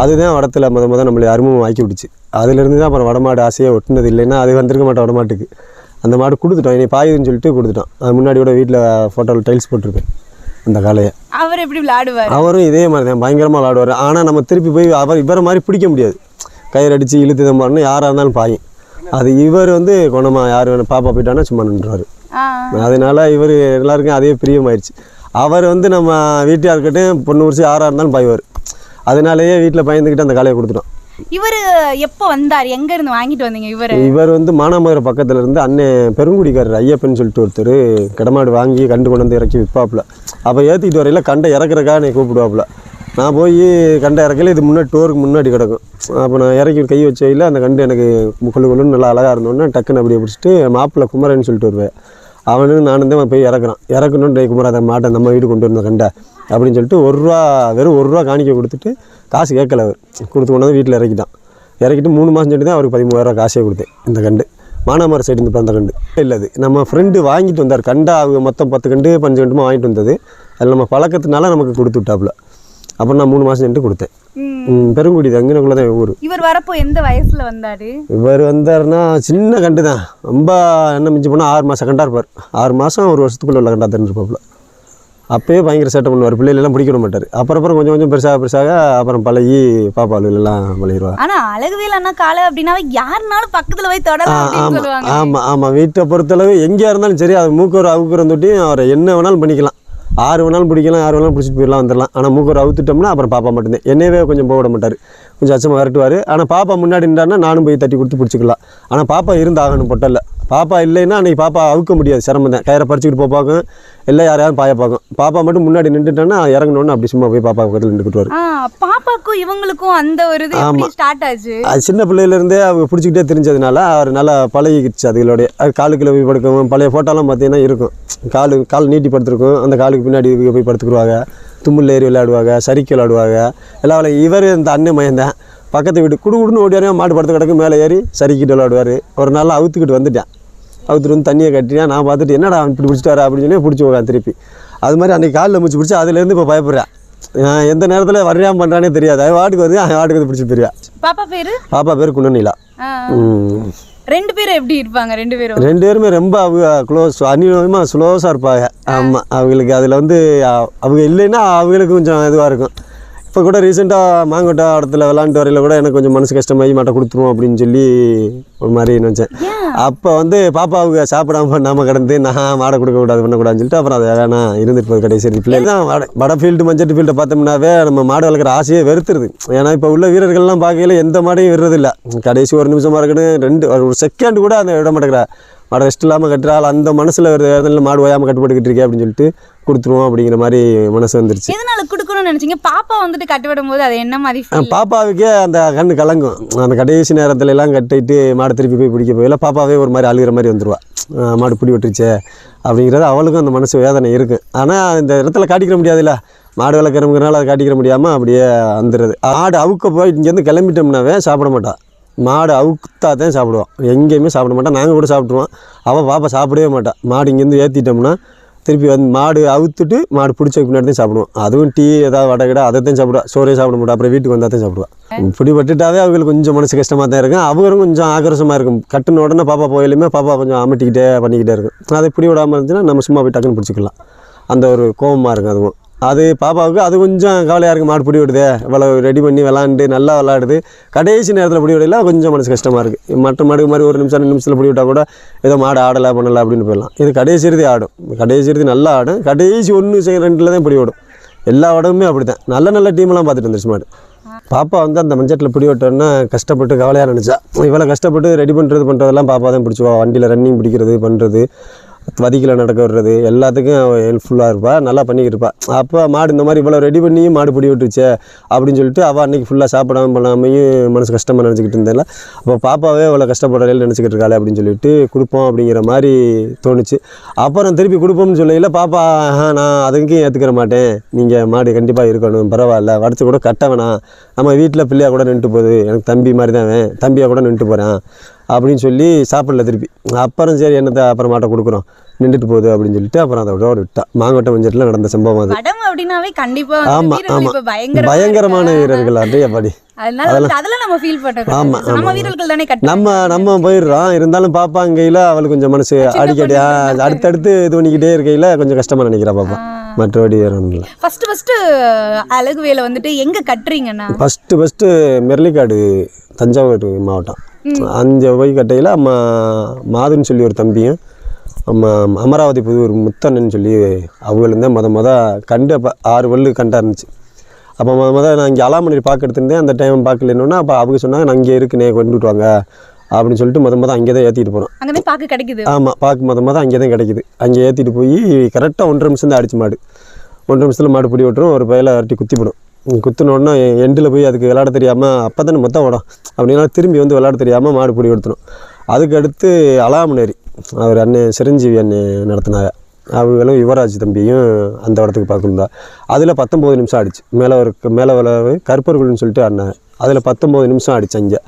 அதுதான் வடத்தில் முத முத நம்மளை அறிமுகம் ஆக்கி விட்டுச்சு. அதுலேருந்து தான் அப்புறம் வடமாடு ஆசையாக ஒட்டினது இல்லைன்னா அது வந்திருக்க மாட்டோம் வடமாட்டுக்கு. அந்த மாடு கொடுத்துட்டோம். இனி பாயுதுன்னு சொல்லிட்டு கொடுத்துட்டோம். அது முன்னாடி கூட வீட்டில் ஃபோட்டோவில் டைல்ஸ் போட்டிருப்பேன். அந்த காலையை அவர் எப்படி விளையாடுவார்? அவரும் இதே மாதிரி தான் பயங்கரமாக விளாடுவார் ஆனால் நம்ம திருப்பி போய் அவர் இவரை மாதிரி பிடிக்க முடியாது. கயிறு அடித்து இழுத்து தான் பாருன்னு யாராக இருந்தாலும் பாயும். அது இவர் வந்து குணமாக யார் வேணும் பாப்பா போயிட்டானா சும்மா நின்றுவார். அதனால இவர் எல்லாருக்கும் அதே பிரியமாயிருச்சு அவர் வந்து நம்ம இருக்கட்டும் பொண்ணு உரிச்சு யாராக இருந்தாலும் பாய்வார். அதனாலேயே வீட்டில் பயந்துக்கிட்டு அந்த காலையை கொடுத்துட்டோம். இவரு எப்போ வந்தார்? எங்க இருந்து வாங்கிட்டு வந்தீங்க இவரு? இவர் வந்து மானாமதுரை பக்கத்தில் இருந்து அண்ணன் பெருங்குடிக்காரர் ஐயப்பன் சொல்லிட்டு ஒருத்தர் கிடமாடு வாங்கி கண்டு கொண்டு வந்து இறக்கி விற்பாப்புல. அப்போ ஏற்றிட்டு வரையில கண்டை இறக்குறக்கா என்னை கூப்பிடுவாப்புல. நான் போய் கண்டை இறக்கல இது முன்னாடி டோருக்கு முன்னாடி கிடக்கும். அப்போ நான் இறக்கி கை வச்சையில் அந்த கண்டு எனக்கு கொள்ளு கொள்ளுன்னு நல்லா அழகாக இருந்தோன்னே டக்குன்னு அப்படியே பிடிச்சிட்டு மாப்பிள்ளை குமரன் சொல்லிட்டு வருவேன் அவனும் நானும் தான் போய் இறக்குறான். இறக்கணும்னு டே குமரா அதை மாட்டை நம்ம வீடு கொண்டு வந்த கண்டை? அப்படின்னு சொல்லிட்டு ஒரு ரூபா வெறும் ஒரு ரூபா காணிக்க கொடுத்துட்டு காசு கேட்கல அவர். கொடுத்து கொண்டு வந்து வீட்டில் இறக்கிட்டான். இறக்கிட்டு மூணு மாதம் சொல்லி தான் அவருக்கு பதிமூவாயிரம் காசே கொடுத்தேன் இந்த கண்டு. மானாமரம் சைடு இந்த பிறந்த கண்டு. இல்லை அது நம்ம ஃப்ரெண்டு வாங்கிட்டு வந்தார். கண்டா அவங்க மொத்தம் பத்து கண்டு பஞ்சு கண்டுமா வாங்கிட்டு வந்தது. அதில் நம்ம பழக்கத்தினால நமக்கு கொடுத்து விட்டாப்புல. அப்புறம் நான் மூணு மாதம் சென்று கொடுத்தேன். பெருங்குடி அங்கனக்குள்ளே தான் ஊர். இவர் வரப்போ எந்த வயசுல வந்தாரு? இவர் வந்தாருன்னா சின்ன கண்டு தான். ரொம்ப என்ன மிஞ்சி போனால் ஆறு மாதம் கண்டா இருப்பார். ஆறு மாதம் ஒரு வருஷத்துக்குள்ள உள்ள கண்டா தெரிஞ்சிருப்பாப்புல. அப்பயே பயங்கர சேட்டை பண்ணுவார். பிள்ளைகளெல்லாம் பிடிக்க மாட்டார். அப்புறம் அப்புறம் கொஞ்சம் கொஞ்சம் பெருசாக பெருசாக அப்புறம் பழகி பாப்பாளுலாம் பழகிடுவார் ஆனா அழகுவேல் அண்ணா காலை அப்படின்னாவே யாருனாலும் பக்கத்துல போய் அப்படின்னு ஆமாம் ஆமாம் வீட்டை பொறுத்தளவு எங்கேயா இருந்தாலும் சரி அது மூக்கோர் அவுக்குறம் தொட்டி அவரை என்ன வேணாலும் பண்ணிக்கலாம். ஆறு வேணாலும் பிடிக்கலாம் ஆறு வேணாலும் பிடிச்சிட்டு போயிடலாம் வந்துடலாம். ஆனால் மூக்கர் அவுத்துட்டோம்னா அப்புறம் பாப்பா மட்டும்தான். என்னையவே கொஞ்சம் போக விட மாட்டார். கொஞ்சம் அச்சமாக விரட்டுவார். ஆனால் பாப்பா முன்னாடி நின்றாருன்னா நானும் போய் தட்டி கொடுத்து பிடிச்சிக்கலாம். ஆனால் பாப்பா இருந்தாகணும் ஆகணும் பாப்பா இல்லைன்னா அன்றைக்கி பாப்பா அவுக்க முடியாது. சிரமம் தான். கயிறை பறிச்சுக்கிட்டு போய் பார்க்கும். இல்லை யாரையாவது பாய பார்க்கும். பாப்பா மட்டும் முன்னாடி நின்றுட்டான்னா இறங்கணுன்னு அப்படி சும்மா போய் பாப்பா பக்கத்தில் நின்றுக்கிட்டு ஆ பாப்பாக்கும் இவங்களுக்கும் அந்த ஒரு இது எப்படி ஸ்டார்ட் ஆச்சு? அது சின்ன பிள்ளையிலேருந்தே அவங்க பிடிச்சிக்கிட்டே தெரிஞ்சதுனால அவர் நல்லா பழகிக்கிச்சு அதுகளோடைய. அது காலுக்குள்ள போய் படுக்கும் பழைய ஃபோட்டோலாம் பார்த்தீங்கன்னா இருக்கும். காலு கால் நீட்டி படுத்துருக்கும். அந்த காலுக்கு பின்னாடி போய் படுத்துக்குருவாங்க. தும்முள்ள ஏறி விளையாடுவாங்க சரிக்கு விளையாடுவாங்க. எல்லா வேலையும் இவர் இந்த அண்ணன் மயந்தேன் பக்கத்து வீட்டு குடு குடுன்னு ஓடி மாடு படுத்து கிடக்கு மேலே ஏறி சரிக்கிட்டு விளையாடுவார். ஒரு நாள் அவுத்துக்கிட்டு வந்துட்டேன். அவுத்துட்டு வந்து தண்ணியை கட்டினா நான் பார்த்துட்டு என்னடா அவன் இப்படி பிடிச்சிட்டு வரா அப்படின்னு சொல்லி பிடிச்சி உட்காந்து திருப்பி. அது மாதிரி அன்றைக்கி காலில் முடிச்சு பிடிச்சி அதுலேருந்து இப்போ பயப்படுறேன் எந்த நேரத்தில் வரையாம பண்ணுறானே தெரியாது. அவன் வாட்டுக்கு வருது அவன் வாட்டுக்கு வந்து பிடிச்சி போயிருவேன் பாப்பா பேரு? பாப்பா பேர். ம். ரெண்டு பேரும் எப்படி இருப்பாங்க ரெண்டு பேரும்? ரெண்டு பேருமே ரொம்ப அவங்க க்ளோஸ் அந்நியமாக ஸ்லோஸாக இருப்பாங்க. ஆமாம் அவங்களுக்கு அதில் வந்து அவங்க இல்லைன்னா அவங்களுக்கு கொஞ்சம் இதுவாக இருக்கும். இப்போ கூட ரீசெண்டாக மாங்கோட்டா இடத்துல விளாண்டு வரையில் கூட எனக்கு கொஞ்சம் மனசு கஷ்டமாகி மாட்டை கொடுத்துருவோம் அப்படின்னு சொல்லி ஒரு மாதிரி நினச்சேன். அப்போ வந்து பாப்பாவுக்கு சாப்பிடாம பண்ணாமல் கிடந்து நான் மாடை கொடுக்கக்கூடாது பண்ணக்கூடாதுன்னு சொல்லிட்டு அப்புறம் அதை வேணாம் இருந்துட்டு போகுது கடைசி. பிள்ளை தான் வட வட ஃபீல்டு மஞ்சட்டு ஃபீல்டை பார்த்தோம்னாவே நம்ம மாடு வளர்க்குற ஆசையே வெறுத்துருது. ஏன்னா இப்போ உள்ள வீரர்கள்லாம் பார்க்கையில எந்த மாடையும் விடுறதில்ல. கடைசி ஒரு நிமிஷமாக இருக்கட்டும் ரெண்டு ஒரு செகண்ட் கூட அந்த விட மாட்டேங்கிறா. மாடை ரெஸ்ட் இல்லாமல் கட்டுறாள். அந்த மனசில் ஒரு இடத்துல மாடு ஓயாமல் கட்டுப்பட்டுக்கிட்டு இருக்கே அப்படின்னு சொல்லிட்டு கொடுத்துருவோம் அப்படிங்கிற மாதிரி மனசு வந்துருச்சு. எதனால குடுக்கணும்னு நினைச்சீங்க? பாப்பா வந்துட்டு கட்டுவிடும் போது அது என்ன மாதிரி? பாப்பாவுக்கே அந்த கண்ணு கலங்கும். அந்த கடைசி நேரத்துல எல்லாம் கட்டிட்டு மாடு திருப்பி போய் பிடிக்க போயில பாப்பாவே ஒரு மாதிரி அழுகிற மாதிரி வந்துருவா. ஆ, மாடு பிடி விட்டுருச்சே அப்படிங்கிறது அவளுக்கும் அந்த மனசு வேதனை இருக்கும். ஆனால் இந்த இடத்துல காட்டிக்கிற முடியாதுல்ல. மாடு வளர்க்குறவங்கிறனால அதை காட்டிக்கிற முடியாமல் அப்படியே வந்துடுது ஆடு அவுக்க போய் இங்கேருந்து கிளம்பிட்டோம்னாவே சாப்பிட மாட்டான் மாடு அவுத்தா தான் சாப்பிடுவான். எங்கேயுமே சாப்பிட மாட்டான். நாங்கள் கூட சாப்பிட்ருவோம் அவள் பாப்பா சாப்பிடவே மாட்டான் மாடு இங்கேருந்து ஏற்றிட்டோம்னா திருப்பி வந்து மாடு அவுத்துட்டு மாடு பிடிச்ச பின்னாடி தான் சாப்பிடுவோம். அதுவும் டீ ஏதாவது வடை கடை அதை தான் சாப்பிடுவா. சோறே சாப்பிட மாட்டா. அப்புறம் வீட்டுக்கு வந்தால் தான் சாப்பிடுவா. இப்படி பட்டுட்டாவே அவங்களுக்கு கொஞ்சம் மனசு கஷ்டமாக தான் இருக்கும். அவரும் கொஞ்சம் ஆக்ரோஷமாக இருக்கும். கட்டுன உடனே பாப்பா போயிலுமே பாப்பா கொஞ்சம் அமட்டிக்கிட்டே பண்ணிக்கிட்டே இருக்கும். அதை இப்படி விடாமல் இருந்துச்சுன்னா நம்ம சும்மா போய் டக்குன்னு பிடிச்சிக்கலாம். அந்த ஒரு கோபமாக இருக்கும் அதுவும். அது பாப்பாவுக்கு அது கொஞ்சம் கவலையாக இருக்குது மாடு பிடி விடுது இவ்வளோ ரெடி பண்ணி விளாண்டு நல்லா விளாடுது. கடைசி நேரத்தில் பிடி விடல கொஞ்சம் மனசு கஷ்டமாக இருக்குது மற்ற மாடு மாதிரி ஒரு நிமிஷம் ரெண்டு நிமிஷத்தில் பிடி விட்டால் கூட ஏதோ மாடு ஆடலை பண்ணலை அப்படின்னு போயிடலாம். இது கடைசி இறுதி ஆடும். கடைசி இறுதி நல்லா ஆடும். கடைசி ஒன்று ரெண்டில் தான் பிடி விடும் எல்லா இடமுமே அப்படி தான் நல்ல நல்ல டீம்லாம் பார்த்துட்டு இருந்துச்சு மாடு. பாப்பா வந்து அந்த மஞ்சட்டில் பிடி விட்டோன்னா கஷ்டப்பட்டு கவலையாக நினச்சா. இவ்வளோ கஷ்டப்பட்டு ரெடி பண்ணுறது பண்ணுறதெல்லாம் பாப்பா தான் பிடிச்சிவா வண்டியில் ரன்னிங் பிடிக்கிறது பண்ணுறது வதிக்கில் நடக்க விடுறது எல்லாத்துக்கும் ஹெல்ப்ஃபுல்லாக இருப்பாள் நல்லா பண்ணிக்கிட்டு இருப்பாள் அப்போ மாடு இந்த மாதிரி இவ்வளோ ரெடி பண்ணியும் மாடு பிடி விட்டுருச்சே அப்படின்னு சொல்லிட்டு அவள் அன்றைக்கி ஃபுல்லாக சாப்பிடாம பண்ணாமையும் மனசு கஷ்டமாக நினச்சிக்கிட்டு இருந்தேன்ல அப்போ பாப்பாவே இவ்வளோ கஷ்டப்படுறேன் நினச்சிக்கிட்டு இருக்காளே அப்படின்னு சொல்லிட்டு கொடுப்போம் அப்படிங்கிற மாதிரி தோணுச்சு. அப்புறம் திருப்பி கொடுப்போம்னு சொல்லையில் பாப்பா நான் அதுக்கும் ஏற்றுக்கிற மாட்டேன். நீங்கள் மாடு கண்டிப்பாக இருக்கணும் பரவாயில்ல. வடச்சு கூட கட்ட வேணாம். நம்ம வீட்டில் பிள்ளையாக கூட நின்றுட்டு போகுது. எனக்கு தம்பி மாதிரி தான் அவன். தம்பியாக கூட நின்றுட்டு போகிறேன் அப்படின்னு சொல்லி சாப்பிடல திருப்பி. அப்புறம் சரி என்னத்தை அப்புறம் மாட்டை கொடுக்குறோம். நின்றுட்டு போகுது அப்படின்னு சொல்லிட்டு அப்புறம் அதை விட விட்டா. மாங்கோட்டை மஞ்சட்டில் நடந்த சம்பவம் அது. அப்படின்னாவே கண்டிப்பா வந்து ஆமா ஆமா. பயங்கரமான. வீரர்கள் அப்படியே படி அதனால வந்து அதெல்லாம் நம்ம நம்ம போயிடுறோம். இருந்தாலும் பாப்பா அங்கையில் அவளுக்கு கொஞ்சம் மனசு அடிக்கடி அடுத்தடுத்து இது பண்ணிக்கிட்டே இருக்கையில் கொஞ்சம் கஷ்டமாக நினைக்கிறா பாப்பா. மற்றபடி வேற ஒன்றும் ஃபர்ஸ்ட் ஃபர்ஸ்ட் அழகு வேலை வந்துட்டு எங்க கட்டுறீங்கண்ணா ஃபஸ்ட்டு ஃபஸ்ட்டு மெர்லிக்காடு தஞ்சாவூர் மாவட்டம். போய் கட்டையில் அம்மா மாதுன்னு சொல்லி ஒரு தம்பியும் அம்மா அமராவதி புதூர் முத்தண்ணன் சொல்லி அவங்களும் தான் மொத மொத கண்டு அப்போ ஆறு வல்லு கண்டா இருந்துச்சு அப்போ முத முத நான் இங்கே அலாமணி பார்க்க எடுத்திருந்தேன். அந்த டைம் பார்க்கலன்னொன்னா அப்போ அவங்க சொன்னாங்க நான் இங்கே இருக்குனே கொண்டுட்டு வாங்க அப்படின்னு சொல்லிட்டு முத முத அங்கே தான் ஏற்றிட்டு போகிறோம் பாக்க கிடைக்குது. ஆமாம் பார்க்க முத முத அங்கே தான் கிடைக்குது. அங்கே ஏற்றிட்டு போய் கரெக்டாக ஒன்றரை நிமிஷம் தான் அடிச்சு மாடு. ஒன்றரை நிமிஷத்தில் மாடு பிடி விட்டுரும் ஒரு பயில வரட்டி குத்திவிடும் குத்தினோடனே எண்டில் போய் அதுக்கு விளாட தெரியாமல் அப்போ தானே மொத்தம் ஓடும். அப்படின்னா திரும்பி வந்து விளாட தெரியாமல் மாடு பிடி கொடுத்தணும் அதுக்கு அடுத்து அலாமனேரி அவர் அண்ணன் சிரஞ்சீவி அண்ணன் நடத்தினாங்க. அவங்களும் யுவராஜ் தம்பியும் அந்த இடத்துக்கு பார்க்கணுந்தா அதில் பத்தொம்போது நிமிஷம் ஆடிச்சு மேலே ஒரு மேலே விளவு கருப்பர்கள்னு சொல்லிட்டு ஆடினாங்க. அதில் பத்தொம்போது நிமிஷம் ஆடிச்சு அங்கே.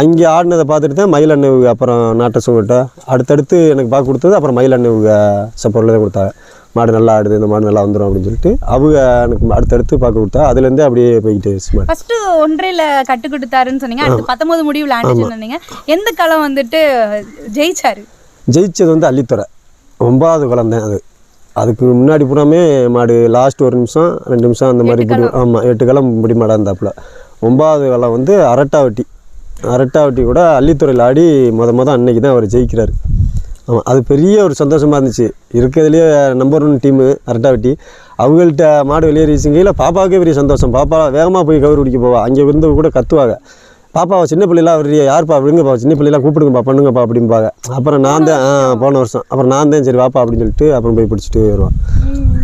அங்கே ஆடினதை பார்த்துட்டு தான் மயில் அண்ணவுக்கு அப்புறம் நாட்டை சுங்கிட்ட அடுத்தடுத்து எனக்கு பார்க்க கொடுத்தது அப்புறம் மயில் அண்ணவுக்கு சப்போர்ட்டில் தான் கொடுத்தாங்க. மாடு நல்லா ஆடுது இந்த மாடு நல்லா வந்துடும் அப்படின்னு சொல்லிட்டு அவங்க எனக்கு அடுத்தடுத்து பார்க்க கொடுத்தா அதுலேருந்தே அப்படியே போய்கிட்டு மாடு. ஃபர்ஸ்ட் ஒன்றையில கட்டு கொடுத்தாருன்னு சொன்னீங்க அடுத்து பத்தொன்பது முடிவு விளையாண்டுச்சுன்னு சொன்னீங்க. எந்த களம் வந்துட்டு ஜெயிச்சாரு? ஜெயிச்சது வந்து அள்ளித்துறை. ஒன்பதாவது குளம் தான் அது. அதுக்கு முன்னாடி பூராமே மாடு லாஸ்ட் ஒரு நிமிஷம் ரெண்டு நிமிஷம் அந்த மாதிரி பிடி ஆமாம் எட்டு களம் பிடி மாடாக இருந்தாப்புல. ஒன்பதாவது களம் வந்து அரட்டாவட்டி. அரட்டாவட்டி கூட அள்ளித்துறையில் ஆடி மொத மொதல் அன்னைக்கு தான் அவர் ஜெயிக்கிறார். ஆமாம் அது பெரிய ஒரு சந்தோஷமாக இருந்துச்சு. இருக்கிறதுலேயே நம்பர் ஒன் டீமு அரட்டாவட்டி அவங்கள்ட்ட மாடு வெளியேறிச்சுங்கையில் பாப்பாவுக்கே பெரிய சந்தோஷம். பாப்பா வேகமாக போய் கவர் பிடிக்க போவா. அங்கே இருந்து கூட கத்துவாங்க. பாப்பாவை சின்ன பிள்ளைலாம் அவர் யார்ப்பா விழுங்கப்பா சின்ன பிள்ளைலாம் கூப்பிடுங்கப்பா பண்ணுங்கப்பா அப்படிம்பாங்க. அப்புறம் நான் தான் ஆ, போன வருஷம். அப்புறம் நான் தான் சரி வாப்பா அப்படின்னு சொல்லிட்டு அப்புறம் போய் பிடிச்சிட்டு வருவான்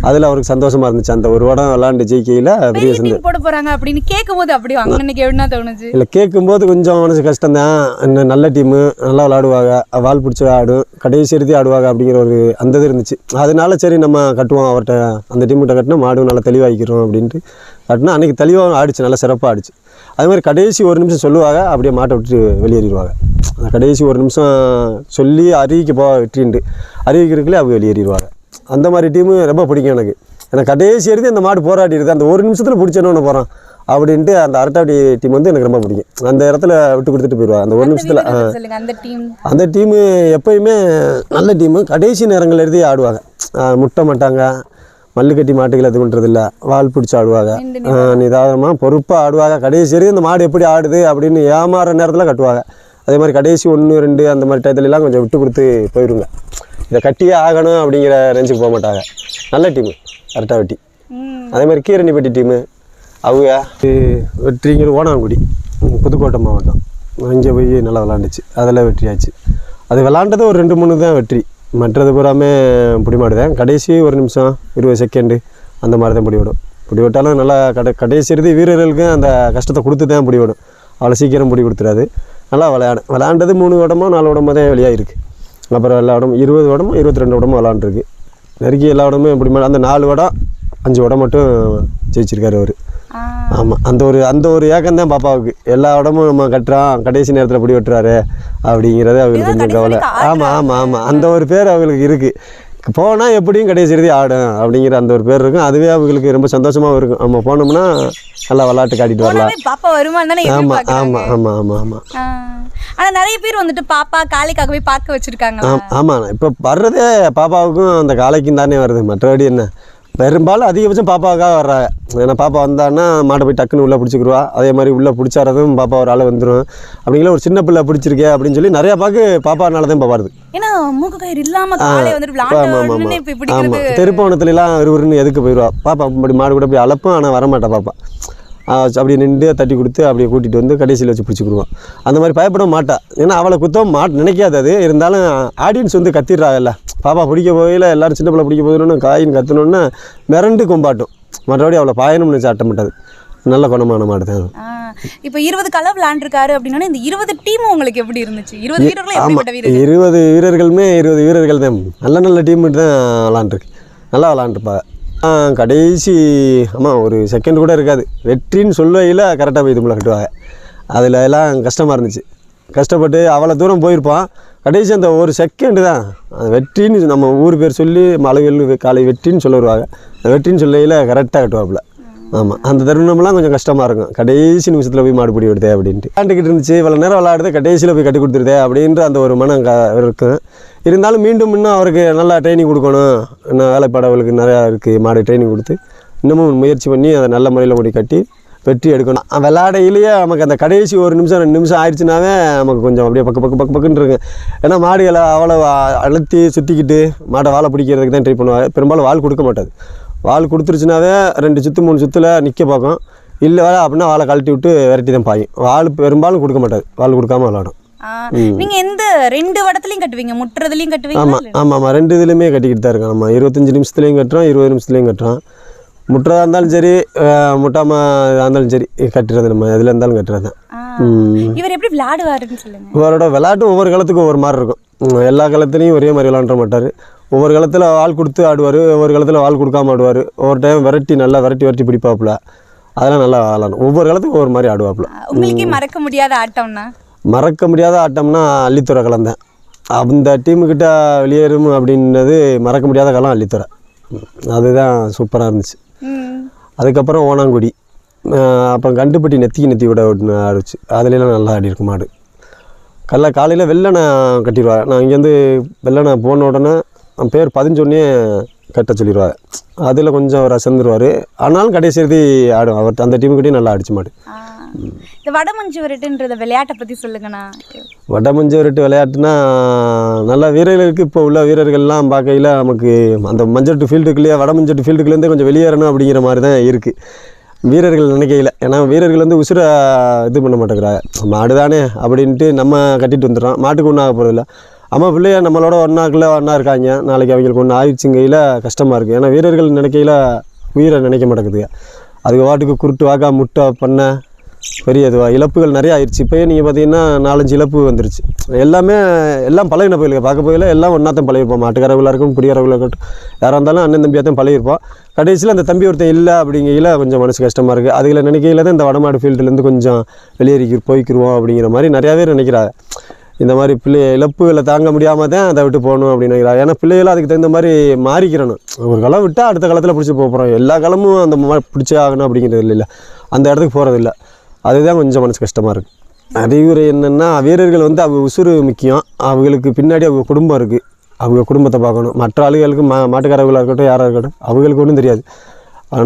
அதில் அவருக்கு சந்தோஷமாக இருந்துச்சு. அந்த ஒரு வடம் விளாண்டு ஜெயிக்கையில் பெரிய சந்தோஷம் போட போறாங்க அப்படின்னு கேட்கும் போது அப்படி அண்ணனுக்கு எப்படின்னா தோணுச்சு? இல்லை கேட்கும்போது கொஞ்சம் மனசு கஷ்டம்தான். இன்னும் நல்ல டீமு நல்லா விளாடுவாங்க. வால் பிடிச்சி ஆடும் கடைசி இறுதி ஆடுவாங்க அப்படிங்கிற ஒரு அந்த இது இருந்துச்சு. அதனால சரி நம்ம கட்டுவோம். அவர்கிட்ட அந்த டீம்கிட்ட கட்டினா மாடு நல்லா தெளிவாக்கிக்கிறோம் அப்படின்ட்டு கட்டினா அன்றைக்கி தெளிவாக ஆடிச்சு. நல்லா சிறப்பாக ஆடிச்சு. அது மாதிரி கடைசி ஒரு நிமிஷம் சொல்லுவாங்க அப்படியே மாட்டை விட்டு வெளியேறிடுவாங்க. அந்த கடைசி ஒரு நிமிஷம் சொல்லி அறிவிக்க போ வெற்றின்ட்டு அறிவிக்கிறதுக்குள்ளே அவங்க வெளியேறிடுவாங்க. அந்த மாதிரி டீமு ரொம்ப பிடிக்கும் எனக்கு. எனக்கு கடைசி இறுதி அந்த மாடு போராடிடுது அந்த ஒரு நிமிஷத்தில் பிடிச்சேன்னு போகிறான் அப்படின்ட்டு அந்த அரட்டாவடி டீம் வந்து எனக்கு ரொம்ப பிடிக்கும். அந்த இடத்துல விட்டு கொடுத்துட்டு போயிடுவாங்க அந்த ஒரு நிமிஷத்தில் அந்த டீம் எப்பயுமே நல்ல டீமு கடைசி நேரங்கள் எழுதி ஆடுவாங்க. முட்ட மாட்டாங்க. மல்லுக்கட்டி மாட்டுகள் இது பண்ணுறதில்ல வால் பிடிச்சி ஆடுவாங்க. நிதானமாக பொறுப்பாக ஆடுவாங்க. கடைசி வரையும் இந்த மாடு எப்படி ஆடுது அப்படின்னு ஏமாற நேரத்தில் கட்டுவாங்க. அதே மாதிரி கடைசி ஒன்று ரெண்டு அந்த மாதிரி டயத்துல எல்லாம் கொஞ்சம் விட்டு கொடுத்து போயிடுங்க இதை கட்டியே ஆகணும் அப்படிங்கிற ரேஞ்சுக்கு போக மாட்டாங்க. நல்ல டீமு அரட்டாவட்டி ம். அதே மாதிரி கீரணிப்பட்டி டீமு அவங்க வெற்றிங்கிற ஓனாங்குடி புதுக்கோட்டை மாவட்டம். அங்கே போய் நல்லா விளாண்டுச்சு அதில் வெற்றியாச்சு. அது விளாண்டது ஒரு ரெண்டு மூணு தான் வெற்றி. மற்றது பூராமே பிடிமாடு தான். கடைசி ஒரு நிமிஷம் இருபது செகண்டு அந்த மாதிரி தான் பிடிவிடும் பிடிவிட்டாலும் நல்லா கடை கடைசி இறுதி வீரர்களுக்கு அந்த கஷ்டத்தை கொடுத்து தான் பிடிவிடும் அவ்வளோ சீக்கிரம் பிடி கொடுத்துறாது நல்லா விளையாடும் விளையாண்டது மூணு உடம்போ நாலு உடம்போ தான் வெளியாகிருக்கு அப்புறம் எல்லா உடம்பும் இருபது உடம்பும் இருபத்தி ரெண்டு உடம்பும் விளாண்டுருக்கு. நெருக்கி எல்லா உடம்பும் எப்படி அந்த நாலு வடம் அஞ்சு வடம் மட்டும் ஜெயிச்சிருக்காரு அவர். ஆமாம் அந்த ஒரு அந்த ஒரு ஏக்கம் தான் பாப்பாவுக்கு. எல்லா இடமும் நம்ம கட்டுறோம் கடைசி நேரத்தில் பிடி வெட்டுறாரு அப்படிங்கிறது அவங்களுக்கு கொஞ்சம் கவலை. ஆமாம் ஆமாம் ஆமாம் அந்த ஒரு பேர் அவங்களுக்கு இருக்குது போனால் எப்படியும் கடைசி இறுதி ஆடும் அப்படிங்கிற அந்த ஒரு பேர் இருக்கும். அதுவே அவங்களுக்கு ரொம்ப சந்தோஷமாகவும் இருக்கும். நம்ம போனோம்னா நல்லா விளாட்டு காட்டிட்டு வரலாம். பாப்பா வருமான்னு தானே ஆமாம் ஆமாம் ஆமாம் ஆமாம் ஆமாம் ஆ. ஆனா நிறைய பேர் வந்துட்டு பாப்பா காளைக்காகவே பார்க்க வச்சிருக்காங்க. ஆம் ஆமாம் இப்போ வர்றதே பாப்பாவுக்கும் அந்த காளைக்கும் தானே வருது. மற்றபடி என்ன? பெரும்பாலும் அதிகபட்சம் பாப்பாவுக்காக வர்றாங்க ஏன்னா பாப்பா வந்தான்னா மாட்டை போய் டக்குன்னு உள்ளே பிடிச்சிக்கிருவா. அதே மாதிரி உள்ளே பிடிச்சாரதும் பாப்பா ஒரு ஆள் வந்துடும் அப்படிங்கிற ஒரு சின்ன பிள்ளை பிடிச்சிருக்கே அப்படின்னு சொல்லி நிறையா பாக்கு பாப்பானால தான் பாப்பா வருது ஏன்னா மூக்கு கயிறு ஆமாம் ஆமாம் இப்ப தெருப்பவனத்துலலாம் விறுவிறுன்னு எதுக்கு போயிடுவா. பாப்பா இப்படி மாடு கூட போய் அலப்பும் ஆனால் வரமாட்டா பாப்பா. அப்படியே நின்று தட்டி கொடுத்து அப்படியே கூட்டிகிட்டு வந்து கடைசியில் வச்சு பிடிச்சிக்கிடுவான் அந்த மாதிரி பயப்பட மாட்டா. ஏன்னா அவளை குத்தம் மாட் நினைக்காது அது. இருந்தாலும் ஆடியன்ஸ் வந்து கத்திடுறாங்கல்ல. பாப்பா பிடிக்க போகையில் எல்லாரும் சின்ன பிள்ளை பிடிக்க போதுன்னு காயின் கத்தணுன்னா மிரண்டு கொம்பாட்டும். மற்றபடி அவளை பாயணும்னு ஆட்ட மாட்டாது. நல்ல குணமான மாடு தான். இப்ப இருபது களம் விளையாண்டுருக்காரு அப்படின்னா இந்த இருபது டீம் உங்களுக்கு எப்படி இருந்துச்சு? இருபது வீரர்கள் இருபது வீரர்களுமே இருபது வீரர்கள் தான். நல்ல நல்ல டீம் தான் விளாண்டுருக்கு நல்லா விளாண்டுருப்பா ஆ, கடைசி ஆமாம் ஒரு செகண்ட் கூட இருக்காது. வெற்றின்னு சொல்லுவையில் கரெக்டாக போய் இதுக்குள்ள கட்டுவாங்க. அதில் எல்லாம் கஷ்டமாக இருந்துச்சு. கஷ்டப்பட்டு அவ்வளோ தூரம் போயிருப்பான். கடைசி அந்த ஒரு செகண்டு தான். அந்த வெற்றின்னு நம்ம ஊர் பேர் சொல்லி மலைவெல் காலை வெற்றின்னு சொல்ல வருவாங்க. அந்த வெற்றின்னு சொல்லையில் கரெக்டாக கட்டுவாப்புல. ஆமாம் அந்த தருணம்லாம் கொஞ்சம் கஷ்டமாக இருக்கும். கடைசி நிமிஷத்தில் போய் மாடு பிடி விடுதே அப்படின்ட்டு. விளாண்டுக்கிட்டு இருந்துச்சு இவ்வளோ நேரம் விளாடுது கடைசியில் போய் கட்டி கொடுத்துருதே அப்படின்ற அந்த ஒரு மனம் க இருக்கும். இருந்தாலும் மீண்டும் இன்னும் அவருக்கு நல்லா ட்ரைனிங் கொடுக்கணும். இன்னும் வேலைப்பாடு அவளுக்கு நிறையா இருக்குது மாடு ட்ரைனிங் கொடுத்து. இன்னமும் முயற்சி பண்ணி அதை நல்ல முறையில் கொண்டு கட்டி வெற்றி எடுக்கணும். விளாடையிலேயே விளையாடையிலேயே நமக்கு அந்த கடைசி ஒரு நிமிஷம் ரெண்டு நிமிஷம் ஆயிடுச்சுனாவே நமக்கு கொஞ்சம் அப்படியே பக்கு பக்கு பக்கு பக்குன்னு இருக்கு ஏன்னா மாடுகளை அவ்வளோ அழுத்தி சுற்றிக்கிட்டு மாட்டை வாழை பிடிக்கிறதுக்கு தான் ட்ரை பண்ணுவாங்க. பெரும்பாலும் வால் கொடுக்க மாட்டாது. வால் கொடுத்துருச்சுனாவே ரெண்டு சுற்று மூணு சுற்றுல நிற்க பார்க்கும். இல்லை வேலை அப்படின்னா வாழை கழட்டி விட்டு விரட்டி தான் பாயும். வாள் பெரும்பாலும் கொடுக்க மாட்டாது. வாள் கொடுக்காம விளாடும். ஆ, நீங்க எந்த ரெண்டு வடத்துலயும் கட்டுவீங்க? முட்டுறதுலயும் கட்டுவீங்க ஆமாம் ஆமாம் ஆமாம் ரெண்டு இதுலேயுமே கட்டிக்கிட்டு தான் இருக்கோம் நம்ம இருபத்தஞ்சி நிமிஷத்துலேயும் கட்டுறோம் இருபது நிமிஷத்துலேயும் கட்டுறோம் முட்டுறதா இருந்தாலும் சரி முட்டாமல் இருந்தாலும் சரி கட்டுறது நம்ம எதில் இருந்தாலும் கட்டுறது. இவர் எப்படி விளையாடுவாருன்னு சொல்லுங்க. இவரோட விளையாட்டு ஒவ்வொரு காலத்துக்கும் ஒவ்வொரு மாதிரி இருக்கும். எல்லா காலத்துலேயும் ஒரே மாதிரி விளாண்ட மாட்டார். ஒவ்வொரு காலத்தில் வால் கொடுத்து ஆடுவார் ஒவ்வொரு காலத்தில் வால் கொடுக்காம ஆடுவார். ஒவ்வொரு டைம் விரட்டி நல்லா விரட்டி விரட்டி பிடிப்பாப்புல. அதெல்லாம் நல்லா விளாடணும் ஒவ்வொரு காலத்துக்கும் ஒவ்வொரு மாதிரி ஆடுவாப்புல. உங்களுக்கே மறக்க முடியாத ஆட்டம்னா? மறக்க முடியாத ஆட்டம்னா அள்ளித்துறை கலந்தேன். அந்த டீமுக்கிட்ட வெளியேறும் அப்படின்றது மறக்க முடியாத காலம் அள்ளித்துறை. அதுதான் சூப்பராக இருந்துச்சு. அதுக்கப்புறம் ஓனாங்குடி. அப்புறம் கண்டுப்பட்டி நெத்திக்கு நெத்தி விட ஆடிச்சு. அதுலலாம் நல்லா ஆடி இருக்கு மாடு. கல்ல காலையில் வெள்ளனை கட்டிடுவாங்க. நான் இங்கேருந்து வெள்ளனை போன உடனே பேர் பதிஞ்சோடனே கட்ட சொல்லிடுவாங்க அதில் கொஞ்சம் அவர் அசந்துருவார் ஆனாலும் கடைசி எழுதி ஆடும் அவர் அந்த டீமுக்கிட்டே நல்லா அடிச்சு மாடு ஆ. இந்த வடமஞ்சு விரட்டுன்றத விளையாட்டை பத்தி சொல்லுங்கண்ணா. வடமஞ்சு விரட்டு விளையாட்டுனா நல்ல வீரர்களுக்கு இப்போ உள்ள வீரர்கள்லாம் பார்க்கையில் நமக்கு அந்த மஞ்சட்டு ஃபீல்டுக்குள்ளேயே வடமஞ்சட்டு ஃபீல்டுக்குள்ளேருந்தே கொஞ்சம் வெளியேறணும் அப்படிங்கிற மாதிரி தான் இருக்குது வீரர்கள் நினைக்கையில். ஏன்னா வீரர்கள் வந்து உசுரை இது பண்ண மாட்டேங்கிறாங்க. மாடு தானே அப்படின்ட்டு நம்ம கட்டிட்டு வந்துடுறோம். மாட்டுக்கு ஒன்றும் ஆக போகிறதில்ல அம்மா பிள்ளைய நம்மளோட ஒன்றாக்குள்ள ஒன்றா இருக்காங்க. நாளைக்கு அவங்களுக்கு ஒன்று ஆயிடுச்சுங்கையில் கஷ்டமாக இருக்குது ஏன்னா வீரர்கள் நினைக்கையில் உயிரை நினைக்க மாட்டேங்குதுங்க அதுக்கு வாட்டுக்கு குருட்டு வாக்கா முட்டை பண்ண பெரிய இதுவாக இழப்புகள் நிறையா ஆயிடுச்சு. இப்போயே நீங்கள் பார்த்தீங்கன்னா நாலஞ்சு இழப்பு வந்துருச்சு. எல்லாமே எல்லாம் பழகின போயிலுங்க பார்க்க போயில எல்லாம் ஒன்றாத்தான் பழகிருப்போம் மாட்டுக்காரவங்களாக இருக்கும் குடியாரவளாக இருக்கட்டும். யாராக இருந்தாலும் அண்ணன் தம்பியாத்தான் பழகிருப்போம் கடைசியில் அந்த தம்பி ஒருத்தன் இல்லை அப்படிங்கையில் கொஞ்சம் மனசு கஷ்டமாக இருக்குது அதில் நினைக்கையில் தான் இந்த வடமாடு ஃபீல்டுலேருந்து கொஞ்சம் வெளியேறி போய்க்கிருவோம் அப்படிங்கிற மாதிரி நிறையா பேர் நினைக்கிறாங்க. இந்த மாதிரி பிள்ளை இழப்புகளை தாங்க முடியாமல் தான் அதை விட்டு போகணும் அப்படின்னு நினைக்கிறாங்க. ஏன்னா பிள்ளைகளும் அதுக்கு தகுந்த மாதிரி மாறிக்கிறணும். ஒரு காலம் விட்டால் அடுத்த காலத்தில் பிடிச்சி போக போகிறோம் எல்லா காலமும் அந்த மாதிரி பிடிச்சே ஆகணும் அப்படிங்கிறது இல்லை அந்த இடத்துக்கு போகிறதில்ல அதுதான் கொஞ்சம் மனசு கஷ்டமாக இருக்குது அறிவுரை என்னென்னா வீரர்கள் வந்து அவங்க உசுறு முக்கியம். அவங்களுக்கு பின்னாடி அவங்க குடும்பம் இருக்குது அவங்க குடும்பத்தை பார்க்கணும். மற்ற ஆளுகளுக்கு மா மாட்டுக்காரர்களாக இருக்கட்டும் யாராக இருக்கட்டும் அவங்களுக்கு ஒன்றும் தெரியாது.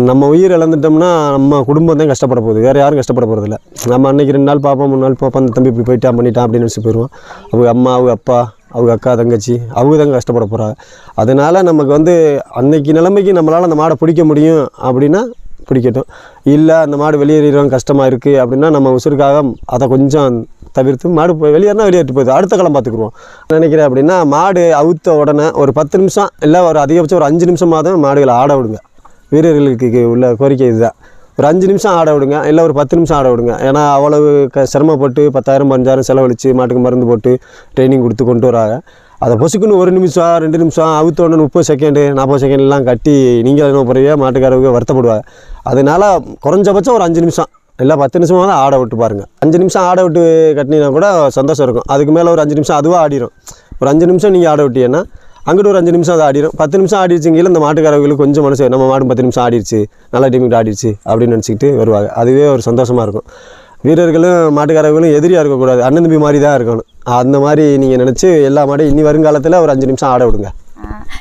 நம்ம உயிர் இழந்துட்டோம்னா நம்ம குடும்பம் தான் கஷ்டப்பட போகுது. வேறு யாரும் கஷ்டப்பட போகிறதில்ல நம்ம அன்றைக்கி ரெண்டு நாள் பார்ப்போம் மூணு நாள் பார்ப்போம் அந்த தம்பி இப்படி போயிட்டான் பண்ணிட்டான் அப்படின்னு நினச்சி போயிடுவோம் அவங்க அம்மா அவங்க அப்பா அவங்க அக்கா தங்கச்சி அவங்க தாங்க கஷ்டப்பட போகிறாங்க அதனால் நமக்கு வந்து அன்னைக்கு நிலைமைக்கு நம்மளால் அந்த மாடை பிடிக்க முடியும் அப்படின்னா பிடிக்கட்டும். இல்லை அந்த மாடு வெளியேறிடுவோம் கஷ்டமாக இருக்குது அப்படின்னா நம்ம உசுருக்காக அதை கொஞ்சம் தவிர்த்து மாடு போய் வெளியேறினா வெளியேறிட்டு போயிடுது. அடுத்த களம் பார்த்துக்குருவோம் நினைக்கிறேன் அப்படின்னா மாடு அவுத்த உடனே ஒரு பத்து நிமிஷம் இல்லை ஒரு அதிகபட்சம் ஒரு அஞ்சு நிமிஷமாவது மாடுகளை ஆட விடுங்க. வீரர்களுக்கு உள்ள கோரிக்கை இதுதான். ஒரு அஞ்சு நிமிஷம் ஆட விடுங்க இல்லை ஒரு பத்து நிமிஷம் ஆட விடுங்க. ஏன்னா அவ்வளவு க சிரமப்பட்டு பத்தாயிரம் பஞ்சாயிரம் செலவழித்து மாட்டுக்கு மருந்து போட்டு ட்ரைனிங் கொடுத்து கொண்டு வராங்க. அதை பொசுக்குன்னு ஒரு நிமிஷம் ரெண்டு நிமிஷம் அவுத்தோடனே முப்பது செகண்டு நாற்பது செகண்ட்லாம் கட்டி நீங்கள் என்ன போகிறீங்க மாட்டுக்காரவுக்கு வருத்தப்படுவாங்க. அதனால குறைஞ்சபட்சம் ஒரு அஞ்சு நிமிஷம் இல்லை பத்து நிமிஷமாக தான் ஆட விட்டு பாருங்கள் அஞ்சு நிமிஷம் ஆட விட்டு கட்டினீங்கன்னா கூட சந்தோஷம் இருக்கும். அதுக்கு மேலே ஒரு அஞ்சு நிமிஷம் அதுவாக ஆடிடும் ஒரு அஞ்சு நிமிஷம் நீங்கள் ஆட விட்டீங்கன்னா அங்கிட்டு ஒரு அஞ்சு நிமிஷம் அதை ஆடிடும் பத்து நிமிஷம் ஆடிடுச்சுங்கில இந்த மாட்டுக்காரவங்களுக்கு கொஞ்சம் மனசு நம்ம மாடும் பத்து நிமிஷம் ஆடிடுச்சு நல்லா டீமுக்கு ஆடிடுச்சு அப்படின்னு நினச்சிக்கிட்டு வருவாங்க. அதுவே ஒரு சந்தோஷமாக இருக்கும். வீரர்களும் மாட்டுக்காரர்களும் எதிரியாக இருக்கக்கூடாது. அண்ணன் தம்பி மாதிரி தான் இருக்கணும். அந்த மாதிரி நீங்கள் நினச்சி எல்லா மாடையும் இனி வருங்காலத்தில் ஒரு அஞ்சு நிமிஷம் ஆட விடுங்க.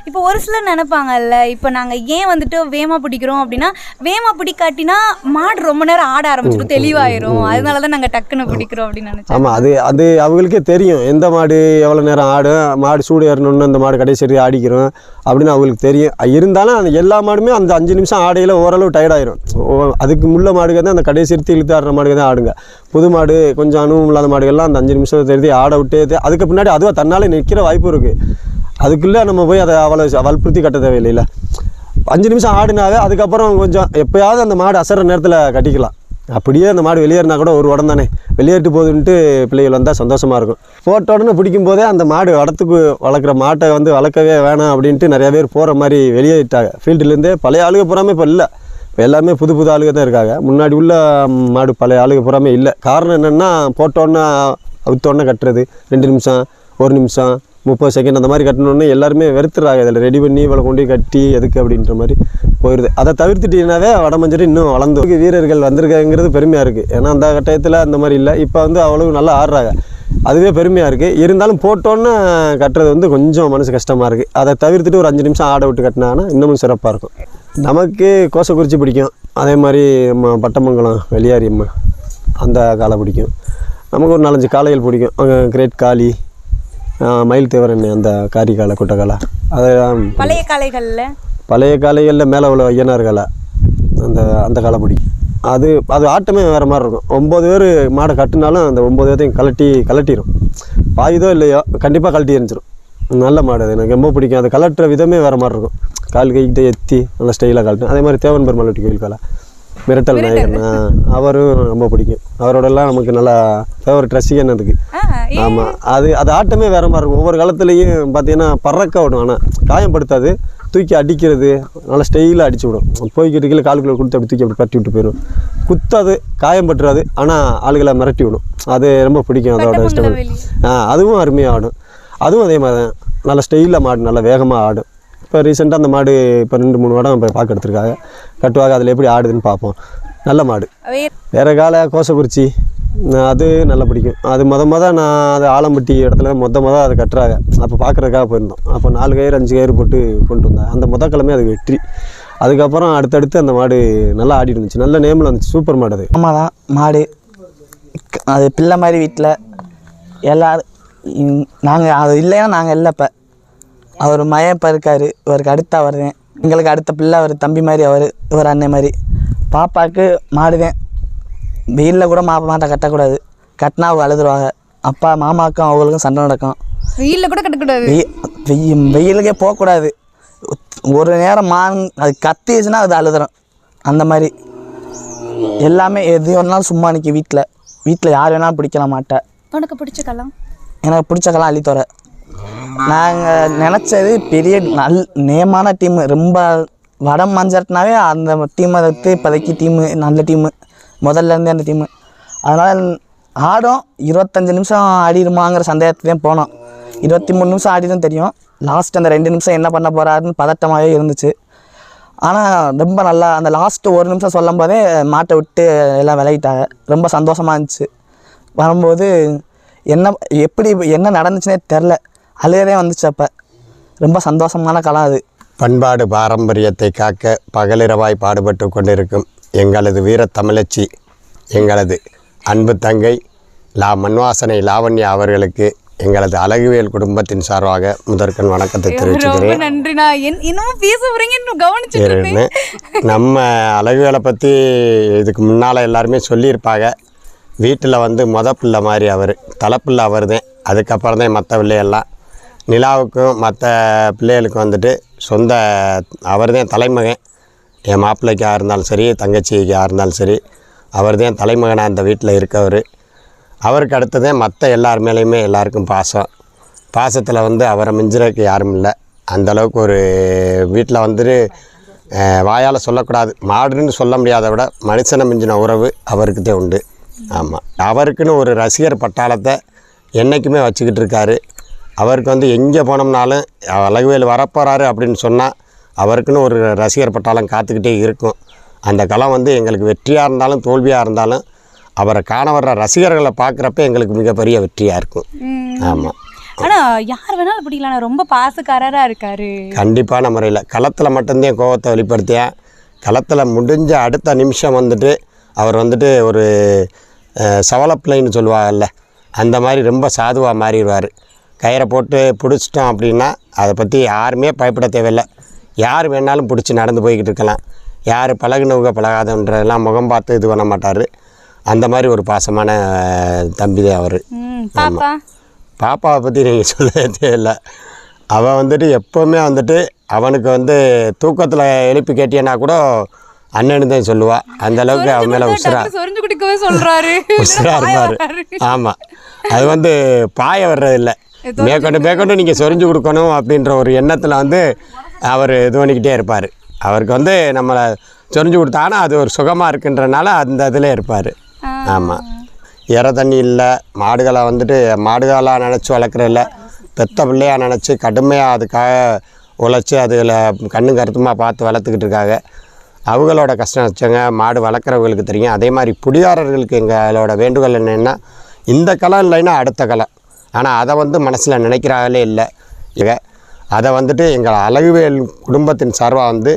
இப்போ ஒரு சிலர் நினைப்பாங்கல்ல இப்போ நாங்கள் ஏன் வந்துட்டு வேமா பிடிக்கிறோம் அப்படின்னா வேமா பிடிக்காட்டினா மாடு ரொம்ப நேரம் ஆட ஆரம்பிச்சிடும் தெளிவாயிரும். அதனால தான் நாங்கள் டக்குன்னு பிடிக்கிறோம் அப்படின்னு நினச்சோம். ஆமாம் அது அது அவங்களுக்கே தெரியும் எந்த மாடு எவ்வளோ நேரம் ஆடும் மாடு சூடு ஏறணுன்னு அந்த மாடு கடைசி ஆடிக்கிறோம் அப்படின்னு அவங்களுக்கு தெரியும். இருந்தாலும் அந்த எல்லா மாடுமே அந்த அஞ்சு நிமிஷம் ஆடையில் ஓரளவு டயர்டாயிரும் அதுக்கு முள்ள மாடுக தான் அந்த கடைசி இழுத்து ஆடுற மாடுக தான் ஆடுங்க. புது மாடு கொஞ்சம் அனுபவம் இல்லாத மாடுகள்லாம் அந்த அஞ்சு நிமிஷம் தெரிஞ்சு ஆட விட்டு அதுக்கு பின்னாடி அதுவாக தன்னாலே நிற்கிற வாய்ப்பு இருக்குது அதுக்குள்ளே நம்ம போய் அதை அவ்வளோ வற்புறுத்தி கட்ட தேவையில்லைல அஞ்சு நிமிஷம் ஆடினாவே அதுக்கப்புறம் கொஞ்சம் எப்போயாவது அந்த மாடு அசற நேரத்தில் கட்டிக்கலாம். அப்படியே அந்த மாடு வெளியேறினா கூட ஒரு உடம் தானே. வெளியேறிட்டு போகுதுன்ட்டு பிள்ளைகள் வந்தால் சந்தோஷமாக இருக்கும். போட்ட உடனே பிடிக்கும் போதே அந்த மாடு வடத்துக்கு வளர்க்குற மாட்டை வந்து வளர்க்கவே வேணாம் அப்படின்ட்டு நிறையா பேர் போகிற மாதிரி வெளியேறிட்டாங்க. ஃபீல்டுலேருந்தே பழைய ஆளுக பூராமே இப்போ இல்லை. இப்போ எல்லாமே புது புது ஆளுக தான் இருக்காங்க. முன்னாடி உள்ள மாடு பழைய ஆளுக பூராமே இல்லை. காரணம் என்னென்னா போட்டோன்னே அவுத்தோடனே கட்டுறது. ரெண்டு நிமிஷம் ஒரு நிமிஷம் முப்பது செகண்ட் அந்த மாதிரி கட்டணுன்னு எல்லாருமே வெறுத்துறாங்க இதில் ரெடி பண்ணி இவ்வளோ கொண்டு கட்டி எதுக்கு அப்படின்ற மாதிரி போயிடுது. அதை தவிர்த்துட்டீங்கன்னாவே வடமஞ்சரி இன்னும் வளர்ந்து வீரர்கள் வந்திருக்காங்கிறது பெருமையாக இருக்குது ஏன்னா அந்த கட்டாயத்தில் அந்த மாதிரி இல்லை. இப்போ வந்து அவ்வளவு நல்லா ஆடுறாங்க. அதுவே பெருமையாக இருக்குது இருந்தாலும் போட்டோன்னே கட்டுறது வந்து கொஞ்சம் மனசு கஷ்டமாக இருக்குது அதை தவிர்த்துட்டு ஒரு அஞ்சு நிமிஷம் ஆட விட்டு கட்டினாங்கன்னா இன்னமும் சிறப்பாக இருக்கும். நமக்கு கோசக்குறிச்சி பிடிக்கும். அதே மாதிரி நம்ம பட்டமங்கலம் வெளியாரியம்மா அந்த காலை பிடிக்கும். நமக்கு ஒரு நாலஞ்சு காளைகள் பிடிக்கும். அங்கே கிரேட் காளி மயில் தேவரன் அந்த காரி காலை குட்டை காலை அதெல்லாம் பழைய காளைகளில்? பழைய காளைகளில் மேலே உள்ள ஐயனார் காலை அந்த அந்த காலை பிடிக்கும் அது அது ஆட்டமே வேறு மாதிரி இருக்கும். ஒம்பது பேர் மாடை கட்டினாலும் அந்த ஒம்பது பேர்த்தையும் கலட்டி கலட்டிடும் பாயுதோ இல்லையோ கண்டிப்பாக கழட்டி எரிஞ்சிடும் நல்ல மாடு அது. எனக்கு ரொம்ப பிடிக்கும். அது கலட்டுற விதமே வேறு மாதிரி இருக்கும். கால் கைக்கிட்ட எத்தி நல்ல ஸ்டைலாக கலட்டும் அதே மாதிரி தேவன் பெருமாள் கோயில் காலை மிரட்டல் நாயகன். ஆ, அவரும் ரொம்ப பிடிக்கும். அவரோடலாம் நமக்கு நல்லா ஃபேவரட் ரசிகன் அதுக்கு. ஆமாம் அது அது ஆட்டமே வேற மாதிரி இருக்கும். ஒவ்வொரு காலத்துலேயும் பார்த்தீங்கன்னா பறக்க விடும். ஆனால் காயப்படுத்தாது தூக்கி அடிக்கிறது நல்லா ஸ்டைலாக அடிச்சு விடும். போய்கிட்டு கீழே காலுக்குள்ள கொடுத்து அப்படி தூக்கி அப்படி பட்டி விட்டு போயிடும். குத்தாது காயம் பட்டுறாது ஆனால் ஆளுகளை மிரட்டி விடும். அது ரொம்ப பிடிக்கும் அதோட இஷ்டம். ஆ அதுவும் அருமையாக ஆடும். அதுவும் அதே மாதிரி தான் நல்லா ஸ்டைலாக மாடு நல்லா வேகமாக ஆடும். இப்போ ரீசெண்டாக அந்த மாடு இப்போ ரெண்டு மூணு வடம் இப்போ பார்க்க எடுத்திருக்காங்க. கட்டுவாங்க அதில் எப்படி ஆடுதுன்னு பார்ப்போம். நல்ல மாடு. வேற கால கோசக்குறிச்சி நான் அது நல்லா பிடிக்கும். அது மொத மொத நான் அது ஆலம்பட்டி இடத்துல மொத மொத அதை கட்டுறாங்க. அப்போ பார்க்குறதுக்காக போயிருந்தோம். அப்போ நாலு கயிறு அஞ்சு கயிறு போட்டு கொண்டு வந்தேன் அந்த மொத கிழமை அது வெற்றி. அதுக்கப்புறம் அடுத்தடுத்து அந்த மாடு நல்லா ஆடிட்டு இருந்துச்சு. நல்ல நேமில் வந்துச்சு. சூப்பர் மாடு அது. அம்மா தான் மாடு. அது பிள்ளை மாதிரி வீட்டில் எல்லோரும் நாங்கள் அது இல்லைன்னா நாங்கள் இல்லை இப்போ அவர் மயம் இப்போ இருக்கார். இவருக்கு அடுத்த அவர். தான் எங்களுக்கு அடுத்த பிள்ளை அவர் தம்பி மாதிரி அவர் இவர் அண்ணன் மாதிரி. பாப்பாவுக்கு மாடுதேன் வெயிலில் கூட மாப்பா மாட்டை கட்டக்கூடாது. கட்டினா அவங்க அழுதுருவாங்க. அப்பா மாமாவுக்கும் அவங்களுக்கும் சண்டை நடக்கும். வெயில்ல கூட கட்டக்கூடாது. வெயி வெயி வெயிலுக்கே போகக்கூடாது. ஒரு நேரம் மான் அது கத்திச்சுன்னா அது அழுதுறோம் அந்த மாதிரி. எல்லாமே எது வேணாலும் சும்மா நிற்கி வீட்டில் வீட்டில் யார் வேணாலும் பிடிக்கலாம் மாட்டேன் உனக்கு பிடிச்ச கலாம் எனக்கு பிடிச்சக்கெல்லாம் அள்ளித்தோற நாங்கள் நினச்சது பெரிய நல் நேமான டீமு ரொம்ப வடம் மஞ்சட்னாவே அந்த டீமை எடுத்து இப்போதைக்கு டீமு நல்ல டீமு முதல்லேருந்தே அந்த டீமு அதனால் ஆடும் இருபத்தஞ்சு நிமிஷம் ஆடிடுமாங்கிற சந்தேகத்துலேயும் போனோம். இருபத்தி மூணு நிமிஷம் ஆடிடும் தெரியும். லாஸ்ட் அந்த ரெண்டு நிமிஷம் என்ன பண்ண போகிறாருன்னு பதட்டமாகவே இருந்துச்சு. ஆனால் ரொம்ப நல்லா அந்த லாஸ்ட்டு ஒரு நிமிஷம் சொல்லும் போதே மாட்டை விட்டு எல்லாம் விளையிட்டாங்க ரொம்ப சந்தோஷமாக இருந்துச்சு. வரும்போது என்ன எப்படி என்ன நடந்துச்சுனே தெரில. அழுகதே வந்துச்சு அப்போ. ரொம்ப சந்தோஷமான காலம் அது. பண்பாடு பாரம்பரியத்தை காக்க பகலிரவாய் பாடுபட்டு கொண்டிருக்கும் எங்களது வீரத் தமிழச்சி எங்களது அன்பு தங்கை லா மண்வாசனை லாவண்யா அவர்களுக்கு எங்களது அழகுவேல் குடும்பத்தின் சார்பாக முதற்கண் வணக்கத்தை ரொம்ப தெரிவிச்சுக்கிறேன். நன்றிண்ணா. பேச நம்ம அழகுவேலை பற்றி இதுக்கு முன்னால் எல்லாருமே சொல்லியிருப்பாங்க. வீட்டில் வந்து மொத பிள்ளை மாதிரி அவர் தலைப்பிள்ளை அவர் தான் அதுக்கப்புறம் தான் மற்ற பிள்ளையெல்லாம் நிலாவுக்கும் மற்ற பிள்ளைகளுக்கும் வந்துட்டு சொந்த அவர் தான் தலைமகன். என் மாப்பிள்ளைக்காக இருந்தாலும் சரி தங்கச்சிக்காக இருந்தாலும் சரி அவர் தான் தலைமகனாக அந்த வீட்டில் இருக்கவர். அவருக்கு அடுத்ததே மற்ற எல்லார் மேலேயுமே எல்லாருக்கும் பாசம். பாசத்தில் வந்து அவரை மிஞ்சுறதுக்கு யாரும் இல்லை. அந்த அளவுக்கு ஒரு வீட்டில் வந்துட்டு வாயால் சொல்லக்கூடாது. மாடுன்னு சொல்ல முடியாத விட மனுஷனை மிஞ்சின உறவு அவருக்குதே உண்டு. ஆமாம் அவருக்குன்னு ஒரு ரசிகர் பட்டாளத்தை என்றைக்குமே வச்சுக்கிட்டு இருக்காரு. அவருக்கு வந்து எங்கே போனோம்னாலும் அழகுவேல் வரப்போகிறாரு அப்படின்னு சொன்னால் அவருக்குன்னு ஒரு ரசிகர் பட்டாளம் காத்துக்கிட்டே இருக்கும். அந்த களம் வந்து எங்களுக்கு வெற்றியாக இருந்தாலும் தோல்வியாக இருந்தாலும் அவரை காண வர்ற ரசிகர்களை பார்க்குறப்ப எங்களுக்கு மிகப்பெரிய வெற்றியாக இருக்கும். ஆமாம் ஆனா யார் வேணாலும் பிடிக்கலாம் ரொம்ப பாசக்காரரா இருக்காரு. கண்டிப்பான முறையில். களத்தில் மட்டும்தான் கோவத்தை வெளிப்படுத்தியேன் களத்தில் முடிஞ்ச அடுத்த நிமிஷம் வந்துட்டு அவர் வந்துட்டு ஒரு சவலப்பிள்ளைன்னு சொல்லுவாங்கல்ல அந்த மாதிரி ரொம்ப சாதுவாக மாறிடுவார். கயிறை போட்டு பிடிச்சிட்டோம் அப்படின்னா அதை பற்றி யாருமே பயப்பட தேவையில்லை. யார் வேணாலும் பிடிச்சி நடந்து போய்கிட்டு இருக்கலாம். யார் பழகுனவங்க பழகாதன்றதெல்லாம் முகம் பார்த்து இது பண்ண மாட்டார். அந்த மாதிரி ஒரு பாசமான தம்பி தான் அவர். ம், பாப்பா? பாப்பாவை பற்றி நீங்கள் சொல்ல தேவையில்லை. அவன் வந்துட்டு எப்போவுமே வந்துட்டு அவனுக்கு வந்து தூக்கத்தில் எழுப்பி கேட்டியன்னா கூட அண்ணனு தான் சொல்லுவா. அந்த அளவுக்கு அவன் மேலே உசுரா. உசுரா <laughs> இருப்பார். ஆமாம் அது வந்து பாய வர்றதில்ல. மேற்கொண்டு மேற்கொண்டு நீங்கள் சொரிஞ்சு கொடுக்கணும் அப்படின்ற ஒரு எண்ணத்தில் வந்து அவர் இது பண்ணிக்கிட்டே இருப்பார். அவருக்கு வந்து நம்மளை சொரிஞ்சு கொடுத்தானா அது ஒரு சுகமாக இருக்குன்றனால அந்த இதில் இருப்பார். ஆமாம் இற தண்ணி இல்லை மாடுகளை வந்துட்டு மாடுகளாக நினச்சி வளர்க்குறதில்ல பெத்த பிள்ளையாக நினச்சி கடுமையாக அதுக்காக உழைச்சி அதில் கண்ணு கருத்துமாக பார்த்து வளர்த்துக்கிட்டு இருக்காங்க. அவங்களோட கஷ்டம் வச்சவங்க மாடு வளர்க்குறவங்களுக்கு தெரியும். அதே மாதிரி குடிகாரர்களுக்கு எங்களோட வேண்டுகோள் என்னென்னா இந்த களம் இல்லைன்னா அடுத்த களம் ஆனால் அதை வந்து மனசில் நினைக்கிறாங்களே இல்லை. இவ அதை வந்துட்டு எங்கள் அழகுவேல் குடும்பத்தின் சார்பாக வந்து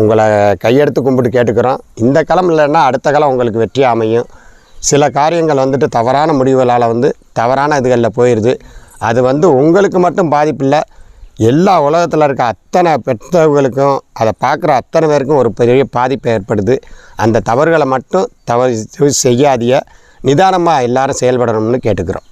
உங்களை கையெடுத்து கும்பிட்டு கேட்டுக்கிறோம். இந்த களம் இல்லைன்னா அடுத்த களம் உங்களுக்கு வெற்றி அமையும். சில காரியங்கள் வந்துட்டு தவறான முடிவுகளால் வந்து தவறான இதுகளில் போயிடுது அது வந்து உங்களுக்கு மட்டும் பாதிப்பு இல்லை எல்லா உலகத்தில் இருக்க அத்தனை பெற்றவர்களுக்கும் அதை பார்க்குற அத்தனை பேருக்கும் ஒரு பெரிய பாதிப்பு ஏற்படுது. அந்த தவறுகளை மட்டும் தவறு செய்யாதிய நிதானமாக எல்லாரும் செயல்படணும்னு கேட்டுக்கிறோம்.